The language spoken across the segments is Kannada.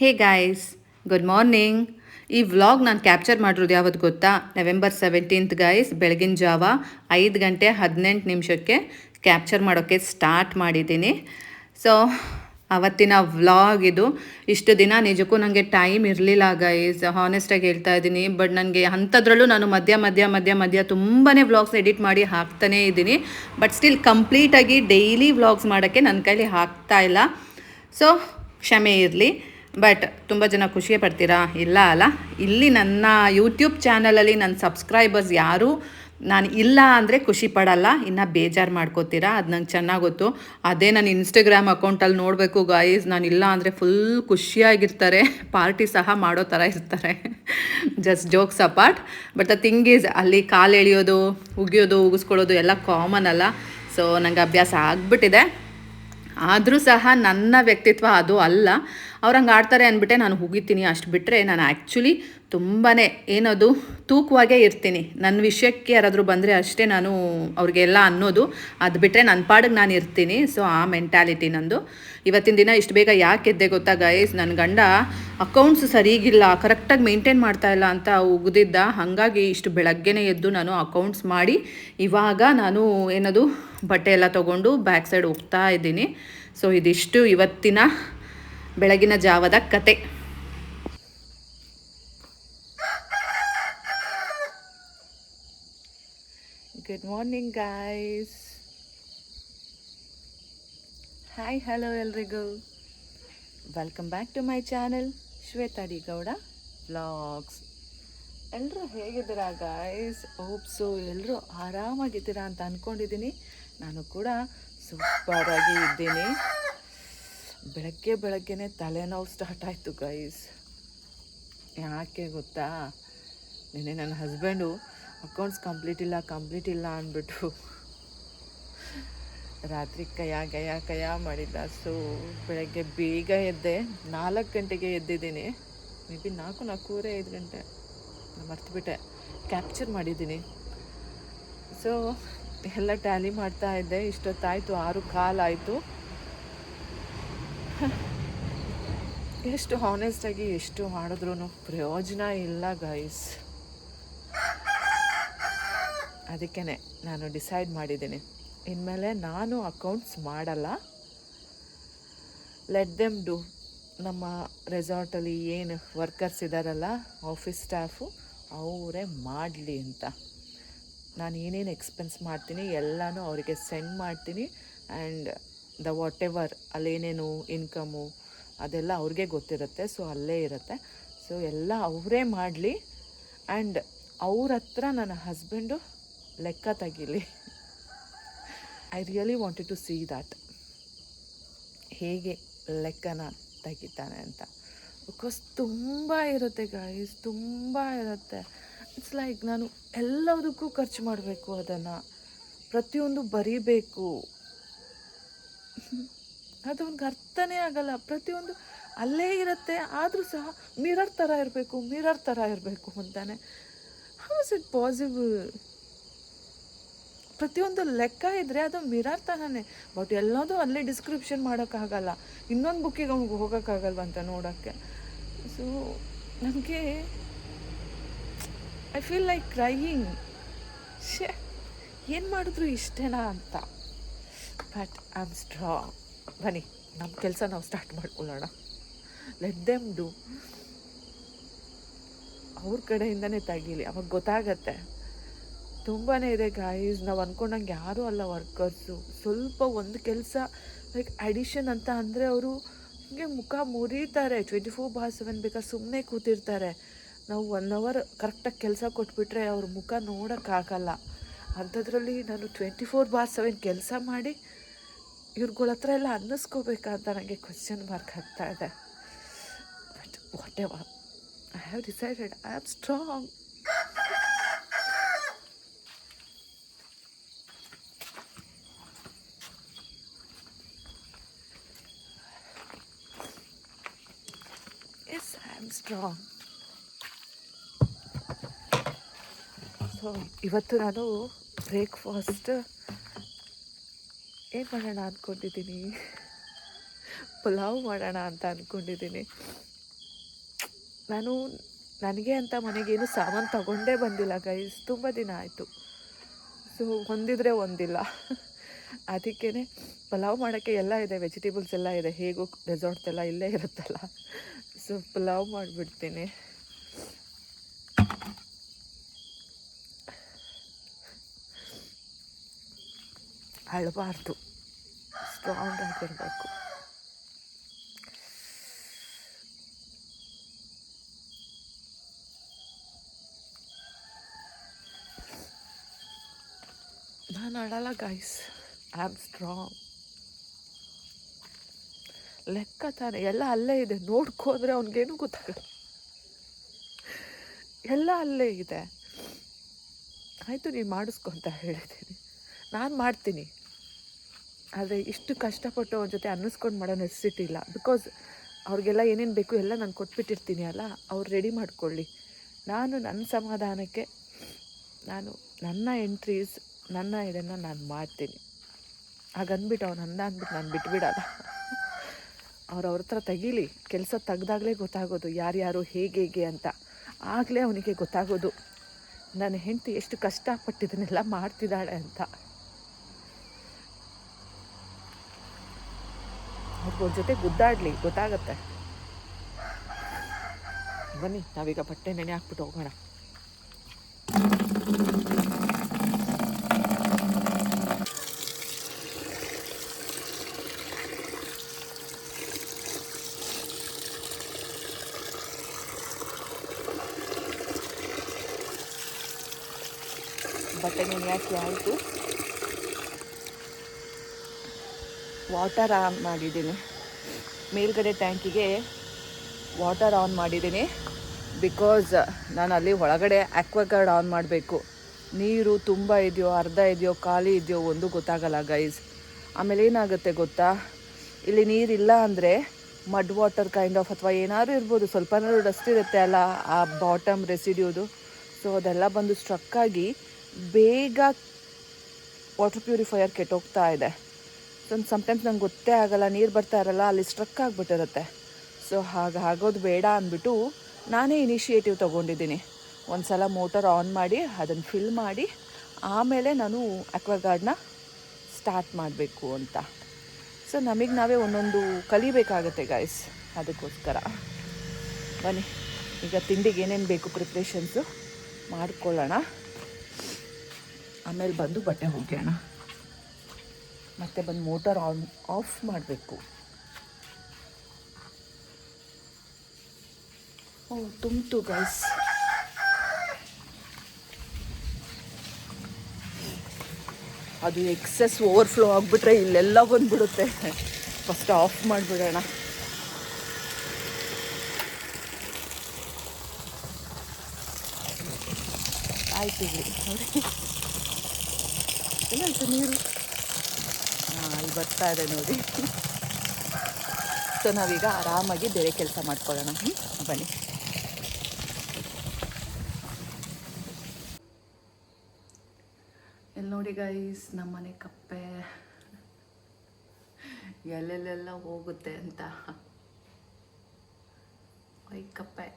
Hey guys, good morning. ಈ ವ್ಲಾಗ್ ನಾನು ಕ್ಯಾಪ್ಚರ್ ಮಾಡಿರೋದು ಯಾವತ್ತು ಗೊತ್ತಾ? ನವೆಂಬರ್ ಸೆವೆಂಟೀನ್ತ್ ಗಾಯ್ಸ್, ಬೆಳಗಿನ ಜಾವ ಐದು ಗಂಟೆ ಹದಿನೆಂಟು ನಿಮಿಷಕ್ಕೆ ಕ್ಯಾಪ್ಚರ್ ಮಾಡೋಕ್ಕೆ ಸ್ಟಾರ್ಟ್ ಮಾಡಿದ್ದೀನಿ. ಸೊ ಅವತ್ತಿನ ವ್ಲಾಗ್ ಇದು. ಇಷ್ಟು ದಿನ ನಿಜಕ್ಕೂ ನನಗೆ ಟೈಮ್ ಇರಲಿಲ್ಲ ಗೈಸ್ ಹಾನೆಸ್ಟಾಗಿ ಹೇಳ್ತಾ ಇದ್ದೀನಿ, ಬಟ್ ನನಗೆ ಅಂಥದ್ರಲ್ಲೂ ನಾನು ಮಧ್ಯ ಮಧ್ಯ ಮಧ್ಯ ಮಧ್ಯ ತುಂಬಾ ವ್ಲಾಗ್ಸ್ ಎಡಿಟ್ ಮಾಡಿ ಹಾಕ್ತಾನೇ ಇದ್ದೀನಿ. ಬಟ್ ಸ್ಟಿಲ್ ಕಂಪ್ಲೀಟಾಗಿ ಡೈಲಿ ವ್ಲಾಗ್ಸ್ ಮಾಡೋಕ್ಕೆ ನನ್ನ ಕೈಲಿ ಹಾಕ್ತಾ ಇಲ್ಲ. ಸೊ ಕ್ಷಮೆ ಇರಲಿ. ಬಟ್ ತುಂಬ ಜನ ಖುಷಿಯೇ ಪಡ್ತೀರಾ? ಇಲ್ಲ ಅಲ್ಲ. ಇಲ್ಲಿ ನನ್ನ ಯೂಟ್ಯೂಬ್ ಚಾನಲಲ್ಲಿ ನನ್ನ ಸಬ್ಸ್ಕ್ರೈಬರ್ಸ್ ಯಾರೂ ನಾನು ಇಲ್ಲ ಅಂದರೆ ಖುಷಿ ಪಡಲ್ಲ. ಇನ್ನು ಬೇಜಾರು ಮಾಡ್ಕೋತೀರಾ? ಅದು ನಂಗೆ ಚೆನ್ನಾಗಿ ಗೊತ್ತು. ಅದೇ ನನ್ನ ಇನ್ಸ್ಟಾಗ್ರಾಮ್ ಅಕೌಂಟಲ್ಲಿ ನೋಡಬೇಕು ಗಾಯ್ಸ್ ನಾನು ಇಲ್ಲ ಅಂದರೆ ಫುಲ್ ಖುಷಿಯಾಗಿರ್ತಾರೆ. ಪಾರ್ಟಿ ಸಹ ಮಾಡೋ ಥರ ಇರ್ತಾರೆ. Just jokes apart but the thing is ಅಲ್ಲಿ ಕಾಲು ಎಳೆಯೋದು, ಉಗಿಯೋದು, ಉಗಿಸ್ಕೊಳ್ಳೋದು ಎಲ್ಲ ಕಾಮನ್ ಅಲ್ಲ. ಸೊ ನಂಗೆ ಅಭ್ಯಾಸ ಆಗಿಬಿಟ್ಟಿದೆ. ಆದರೂ ಸಹ ನನ್ನ ವ್ಯಕ್ತಿತ್ವ ಅದು ಅಲ್ಲ. ಅವ್ರು ಹಂಗೆ ಆಡ್ತಾರೆ ಅಂದ್ಬಿಟ್ಟೆ ನಾನು ಹೋಗಿತೀನಿ ಅಷ್ಟು ಬಿಟ್ಟರೆ ನಾನು ಆ್ಯಕ್ಚುಲಿ ತುಂಬಾ ಏನದು ತೂಕವಾಗೇ ಇರ್ತೀನಿ. ನನ್ನ ವಿಷಯಕ್ಕೆ ಯಾರಾದರೂ ಬಂದರೆ ಅಷ್ಟೇ ನಾನು ಅವ್ರಿಗೆಲ್ಲ ಅನ್ನೋದು. ಅದು ಬಿಟ್ಟರೆ ನನ್ನ ಪಾಡಿಗೆ ನಾನು ಇರ್ತೀನಿ. ಸೊ ಆ ಮೆಂಟ್ಯಾಲಿಟಿ ನಂದು. ಇವತ್ತಿನ ದಿನ ಇಷ್ಟು ಬೇಗ ಯಾಕೆ ಎದ್ದೆ ಗೊತ್ತಾ ಗೈಸ್ ನನ್ನ ಗಂಡ ಅಕೌಂಟ್ಸ್ ಸರಿಗಿಲ್ಲ ಕರೆಕ್ಟಾಗಿ ಮೇಂಟೈನ್ ಮಾಡ್ತಾ ಇಲ್ಲ ಅಂತ ಉಗಿದಿದ್ದ. ಹಾಗಾಗಿ ಇಷ್ಟು ಬೆಳಗ್ಗೆನೇ ಎದ್ದು ನಾನು ಅಕೌಂಟ್ಸ್ ಮಾಡಿ ಇವಾಗ ನಾನು ಏನದು ಬಟ್ಟೆ ಎಲ್ಲ ತೊಗೊಂಡು ಬ್ಯಾಕ್ ಸೈಡ್ ಹೋಗ್ತಾ ಇದ್ದೀನಿ. ಸೊ ಇದಿಷ್ಟು ಇವತ್ತಿನ ಬೆಳಗಿನ ಜಾವದ ಕತೆ. Good morning guys hi hello ಎಲ್ರಿಗೂ. Welcome back to my channel Shweta D Gowda vlogs ಎಲ್ಲರೂ ಹೇಗಿದ್ದೀರಾ ಗಾಯ್ಸ್ ಓಪ್ಸು ಎಲ್ಲರೂ ಆರಾಮಾಗಿದ್ದೀರಾ ಅಂತ ಅಂದ್ಕೊಂಡಿದ್ದೀನಿ ನಾನು ಕೂಡ ಸೂಪರಾಗಿ ಇದ್ದೀನಿ. ಬೆಳಗ್ಗೆ ಬೆಳಗ್ಗೆನೆ ತಲೆನೋವು ಸ್ಟಾರ್ಟ್ ಆಯಿತು ಗೈಸ್ ಯಾಕೆ ಗೊತ್ತಾ? ನಿನ್ನೆ ನನ್ನ ಹಸ್ಬೆಂಡು ಅಕೌಂಟ್ಸ್ ಕಂಪ್ಲೀಟ್ ಇಲ್ಲ ಕಂಪ್ಲೀಟ್ ಇಲ್ಲ ಅಂದ್ಬಿಟ್ಟು ರಾತ್ರಿ ಕಯ, ಗಯ, ಕಯ ಮಾಡಿದ್ದ. ಸೊ ಬೆಳಗ್ಗೆ ಬೇಗ ಎದ್ದೆ. ನಾಲ್ಕು ಗಂಟೆಗೆ ಎದ್ದಿದ್ದೀನಿ. ಮೇ ಬಿ ನಾಲ್ಕು, ನಾಲ್ಕೂವರೆ, ಐದು ಗಂಟೆ. ಮರ್ತುಬಿಟ್ಟೆ. ಕ್ಯಾಪ್ಚರ್ ಮಾಡಿದ್ದೀನಿ. ಸೊ ಎಲ್ಲ ಟ್ಯಾಲಿ ಮಾಡ್ತಾ ಇದ್ದೆ. ಇಷ್ಟೊತ್ತಾಯಿತು, ಆರು ಕಾಲಾಯಿತು ಎಷ್ಟು ಹಾನೆಸ್ಟಾಗಿ ಎಷ್ಟು ಮಾಡಿದ್ರೂ ಪ್ರಯೋಜನ ಇಲ್ಲ ಗೈಸ್ ಅದಕ್ಕೇ ನಾನು ಡಿಸೈಡ್ ಮಾಡಿದ್ದೀನಿ. ಇನ್ಮೇಲೆ ನಾನು ಅಕೌಂಟ್ಸ್ ಮಾಡಲ್ಲ. ಲೆಟ್ ದೆಮ್ ಡು ನಮ್ಮ ರೆಸಾರ್ಟಲ್ಲಿ ಏನು ವರ್ಕರ್ಸ್ ಇದ್ದಾರಲ್ಲ ಆಫೀಸ್ ಸ್ಟಾಫು ಅವರೇ ಮಾಡಲಿ ಅಂತ. ನಾನು ಏನೇನು ಎಕ್ಸ್ಪೆನ್ಸ್ ಮಾಡ್ತೀನಿ ಎಲ್ಲನೂ ಅವರಿಗೆ ಸೆಂಡ್ ಮಾಡ್ತೀನಿ. ಆ್ಯಂಡ್ ದ ವಾಟ್ ಎವರ್ ಅಲ್ಲೇನೇನು ಇನ್ಕಮು ಅದೆಲ್ಲ ಅವ್ರಿಗೆ ಗೊತ್ತಿರುತ್ತೆ ಸೊ ಅಲ್ಲೇ ಇರುತ್ತೆ. ಸೊ ಎಲ್ಲ ಅವರೇ ಮಾಡಲಿ ಆ್ಯಂಡ್ ಅವ್ರ ಹತ್ರ ನನ್ನ ಹಸ್ಬೆಂಡು ಲೆಕ್ಕ ತೆಗೀಲಿ. I really wanted to see that ಹೇಗೆ ಲೆಕ್ಕನ ತೆಗಿತಾನೆ ಅಂತ. ಬಿಕಾಸ್ ತುಂಬ ಇರುತ್ತೆ ಗಾಯಸ್ ತುಂಬ ಇರುತ್ತೆ. ಇಟ್ಸ್ ಲೈಕ್ ನಾನು ಎಲ್ಲದಕ್ಕೂ ಖರ್ಚು ಮಾಡಬೇಕು ಅದನ್ನು. ಪ್ರತಿಯೊಂದು ಬರೀಬೇಕು. ಅದು ಅವ್ನಿಗೆ ಅರ್ಥನೇ ಆಗಲ್ಲ. ಪ್ರತಿಯೊಂದು ಅಲ್ಲೇ ಇರುತ್ತೆ, ಆದರೂ ಸಹ ಮಿರರ್ ಥರ ಇರಬೇಕು, ಮಿರರ್ ಥರ ಇರಬೇಕು ಅಂತಾನೆ. ಹೌ ಇಸ್ ಇಟ್ ಪಾಸಿಬಲ್ ಪ್ರತಿಯೊಂದು ಲೆಕ್ಕ ಇದ್ದರೆ ಅದು ಮಿರರ್ ಥರನೇ ಬಟ್ ಎಲ್ಲದೂ ಅಲ್ಲೇ ಡಿಸ್ಕ್ರಿಪ್ಷನ್ ಮಾಡೋಕ್ಕಾಗಲ್ಲ ಇನ್ನೊಂದು ಬುಕ್ಕಿಗೆ ಅವ್ನಿಗೆ ಹೋಗೋಕ್ಕಾಗಲ್ವ ಅಂತ ನೋಡೋಕ್ಕೆ. ಸೊ ನನಗೆ ಐ ಫೀಲ್ ಲೈಕ್ ಕ್ರೈಯಿಂಗ್ ಶೇ ಏನು ಮಾಡಿದ್ರು ಇಷ್ಟೇನಾ ಅಂತ. ಬಟ್ ಐ ಆಮ್ ಸ್ಟ್ರಾಂಗ್ ಬನ್ನಿ ನಮ್ಮ ಕೆಲಸ ನಾವು ಸ್ಟಾರ್ಟ್ ಮಾಡ್ಕೊಳ್ಳೋಣ. ಲೆಟ್ ದೆಮ್ ಡು ಅವ್ರ ಕಡೆಯಿಂದನೇ ತೆಗೀಲಿ, ಅವಾಗ ಗೊತ್ತಾಗತ್ತೆ. ತುಂಬಾ ಇದೆ ಗಾಯಸ್ ನಾವು ಅಂದ್ಕೊಂಡಂಗೆ ಯಾರೂ ಅಲ್ಲ ವರ್ಕರ್ಸು ಸ್ವಲ್ಪ ಒಂದು ಕೆಲಸ ಲೈಕ್ ಅಡಿಷನ್ ಅಂತ ಅಂದರೆ ಅವರು ಹಿಂಗೆ ಮುಖ ಮುರಿತಾರೆ. ಟ್ವೆಂಟಿ ಫೋರ್ ಬಾರ್ ಸೆವೆನ್ ಬೇಕಾದ್ರೆ ಸುಮ್ಮನೆ ಕೂತಿರ್ತಾರೆ. ನಾವು ಒನ್ ಅವರ್ ಕರೆಕ್ಟಾಗಿ ಕೆಲಸ ಕೊಟ್ಬಿಟ್ರೆ ಅವ್ರ ಮುಖ ನೋಡೋಕ್ಕಾಗಲ್ಲ. ಅಂಥದ್ರಲ್ಲಿ ನಾನು ಟ್ವೆಂಟಿ ಫೋರ್ ಬಾರ್ ಸೆವೆನ್ ಕೆಲಸ ಮಾಡಿ ಇವ್ರುಗಳ ಹತ್ರ ಎಲ್ಲ ಅನ್ನಿಸ್ಕೋಬೇಕಂತ ನನಗೆ ಕ್ವಶನ್ ಮಾರ್ಕ್ ಆಗ್ತಾ ಇದೆ. But whatever I have decided I am strong as I strong so ಇವತ್ತು ನಾನು ಬ್ರೇಕ್ಫಾಸ್ಟ್ ಏನು ಮಾಡೋಣ ಅಂದ್ಕೊಂಡಿದ್ದೀನಿ ಪಲಾವ್ ಮಾಡೋಣ ಅಂತ ಅಂದ್ಕೊಂಡಿದ್ದೀನಿ ನಾನು, ನನಗೆ ಅಂತ ಮನೆಗೇನು ಸಾಮಾನು ತಗೊಂಡೇ ಬಂದಿಲ್ಲ ಗೈಸ್ ತುಂಬ ದಿನ ಆಯಿತು. ಸೊ ಹೊಂದಿದ್ರೆ ಒಂದಿಲ್ಲ ಅದಕ್ಕೇ ಪಲಾವ್ ಮಾಡೋಕ್ಕೆ ಎಲ್ಲ ಇದೆ ವೆಜಿಟೇಬಲ್ಸ್ ಎಲ್ಲ ಇದೆ, ಹೇಗೂ ರೆಸಾರ್ಟ್ಸ್ ಎಲ್ಲ ಇಲ್ಲೇ ಇರುತ್ತಲ್ಲ. ಸೊ ಪಲಾವ್ ಮಾಡಿಬಿಡ್ತೀನಿ. ಅಳಬಾರ್ದು. ಸ್ಟ್ರಾಂಗ್ ಆಗಿರಬೇಕು. ನಾನು ಅಳಲ್ಲ ಗೈಸ್ ಐ ಆಮ್ ಸ್ಟ್ರಾಂಗ್ ಲೆಕ್ಕ ತಾನೆ, ಎಲ್ಲ ಅಲ್ಲೇ ಇದೆ. ನೋಡ್ಕೋದ್ರೆ ಅವನಿಗೇನು ಗೊತ್ತಾಗಲ್ಲ. ಎಲ್ಲ ಅಲ್ಲೇ ಇದೆ. ಆಯಿತು, ನೀನು ಮಾಡಿಸ್ಕೊಂತ ಹೇಳಿದ್ದೀನಿ. ನಾನು ಮಾಡ್ತೀನಿ. ಆದರೆ ಇಷ್ಟು ಕಷ್ಟಪಟ್ಟು ಅವ್ರ ಜೊತೆ ಅನ್ನಿಸ್ಕೊಂಡು ಮಾಡೋ ನೆಸೆಸಿಟಿ ಇಲ್ಲ. ಬಿಕಾಸ್ ಅವ್ರಿಗೆಲ್ಲ ಏನೇನು ಬೇಕು ಎಲ್ಲ ನಾನು ಕೊಟ್ಬಿಟ್ಟಿರ್ತೀನಿ ಅಲ್ಲ? ಅವ್ರು ರೆಡಿ ಮಾಡ್ಕೊಳ್ಳಿ. ನಾನು ನನ್ನ ಸಮಾಧಾನಕ್ಕೆ, ನಾನು ನನ್ನ ಎಂಟ್ರೀಸ್ ನನ್ನ ಇದನ್ನು ನಾನು ಮಾಡ್ತೀನಿ. ಹಾಗಂದ್ಬಿಟ್ಟು ಅವ್ನು ಅಂದ ಅಂದ್ಬಿಟ್ಟು ನಾನು ಬಿಟ್ಬಿಡಲ್ಲ. ಅವ್ರು ಅವ್ರ ಹತ್ರ ತೆಗೀಲಿ. ಕೆಲಸ ತೆಗ್ದಾಗಲೇ ಗೊತ್ತಾಗೋದು ಯಾರ್ಯಾರು ಹೇಗೆ ಹೇಗೆ ಅಂತ. ಆಗಲೇ ಅವನಿಗೆ ಗೊತ್ತಾಗೋದು. ನನ್ನ ಹೆಂಡತಿ ಎಷ್ಟು ಕಷ್ಟಪಟ್ಟಿದ್ದನ್ನೆಲ್ಲ ಮಾಡ್ತಿದ್ದಾಳೆ ಅಂತ. ಅವ್ರ ಜೊತೆ ಗುದ್ದಾಡಲಿ ಗೊತ್ತಾಗತ್ತೆ. ಬನ್ನಿ ನಾವೀಗ ಬಟ್ಟೆ ನೆನೆ ಹಾಕ್ಬಿಟ್ಟು ಹೋಗೋಣ. ಬಟ್ಟೆ ನೆನೆ ಹಾಕಿ ಆಯಿತು. ವಾಟರ್ ಆನ್ ಮಾಡಿದ್ದೀನಿ. ಮೇಲ್ಗಡೆ ಟ್ಯಾಂಕಿಗೆ ವಾಟರ್ ಆನ್ ಮಾಡಿದ್ದೀನಿ. ಬಿಕಾಸ್ ನಾನು ಅಲ್ಲಿ ಒಳಗಡೆ ಆಕ್ವಾಗಾರ್ಡ್ ಆನ್ ಮಾಡಬೇಕು. ನೀರು ತುಂಬ ಇದೆಯೋ, ಅರ್ಧ ಇದೆಯೋ, ಖಾಲಿ ಇದೆಯೋ ಒಂದು ಗೊತ್ತಾಗಲ್ಲ ಗೈಸ್ ಆಮೇಲೆ ಏನಾಗುತ್ತೆ ಗೊತ್ತಾ? ಇಲ್ಲಿ ನೀರಿಲ್ಲ ಅಂದರೆ ಮಡ್ ವಾಟರ್ ಕೈಂಡ್ ಆಫ್ ಅಥವಾ ಏನಾದ್ರು ಇರ್ಬೋದು, ಸ್ವಲ್ಪನಾದ್ರು ಡಸ್ಟ್ ಇರುತ್ತೆ ಅಲ್ಲ, ಆ ಬಾಟಮ್ ರೆಸಿಡ್ಯೂದು ಸೊ ಅದೆಲ್ಲ ಬಂದು ಸ್ಟ್ರಕ್ ಆಗಿ ಬೇಗ ವಾಟರ್ ಪ್ಯೂರಿಫೈಯರ್ ಕೆಟ್ಟೋಗ್ತಾ ಇದೆ. ಸೊ ಸಮ್ಟೈಮ್ಸ್ ನಂಗೆ ಗೊತ್ತೇ ಆಗಲ್ಲ, ನೀರು ಬರ್ತಾ ಇರಲ್ಲ, ಅಲ್ಲಿ ಸ್ಟ್ರಕ್ ಆಗಿಬಿಟ್ಟಿರುತ್ತೆ. ಸೊ ಹಾಗೆ ಆಗೋದು ಬೇಡ ಅಂದ್ಬಿಟ್ಟು ನಾನೇ ಇನಿಷಿಯೇಟಿವ್ ತೊಗೊಂಡಿದ್ದೀನಿ. ಒಂದು ಸಲ ಮೋಟರ್ ಆನ್ ಮಾಡಿ ಅದನ್ನು ಫಿಲ್ ಮಾಡಿ, ಆಮೇಲೆ ನಾನು ಅಕ್ವಾಗಾರ್ಡ್ನ ಸ್ಟಾರ್ಟ್ ಮಾಡಬೇಕು ಅಂತ. ಸೊ ನಮಗೆ ನಾವೇ ಒಂದೊಂದು ಕಲಿಬೇಕಾಗತ್ತೆ ಗಾಯ್ಸ್ ಅದಕ್ಕೋಸ್ಕರ. ಬನ್ನಿ, ಈಗ ತಿಂಡಿಗೆ ಏನೇನು ಬೇಕು ಪ್ರಿಪ್ರೇಷನ್ಸು ಮಾಡ್ಕೊಳ್ಳೋಣ. ಆಮೇಲೆ ಬಂದು ಬಟ್ಟೆ ಒಗ್ಯೋಣ. ಮತ್ತೆ ಬಂದು ಮೋಟರ್ ಆನ್ ಆಫ್ ಮಾಡಬೇಕು. ಓ, ತುಂಬಿತು ಗೈಸ್ ಅದು ಎಕ್ಸೆಸ್ ಓವರ್ಫ್ಲೋ ಆಗಿಬಿಟ್ರೆ ಇಲ್ಲೆಲ್ಲ ಬಂದ್ಬಿಡುತ್ತೆ. ಫಸ್ಟ್ ಆಫ್ ಮಾಡಿಬಿಡೋಣ. ಆಯ್ತು ನೋಡಿ ಏನಾಯ್ತು ನೀರು. ಅಲ್ಲಿ ಬರ್ತಾ ಇದೆ ನೋಡಿ. ಸೊ ನಾವೀಗ ಆರಾಮಾಗಿ ಬೇರೆ ಕೆಲಸ ಮಾಡ್ಕೊಳ್ಳೋಣ? ಬನ್ನಿ. ಇಲ್ಲಿ ನೋಡಿ ಗೈಸ್ ನಮ್ಮನೆ ಕಪ್ಪೆ. ಎಲ್ಲೆಲ್ಲೆಲ್ಲ ಹೋಗುತ್ತೆ ಅಂತ. ಒಯ್ ಕಪ್ಪೆ.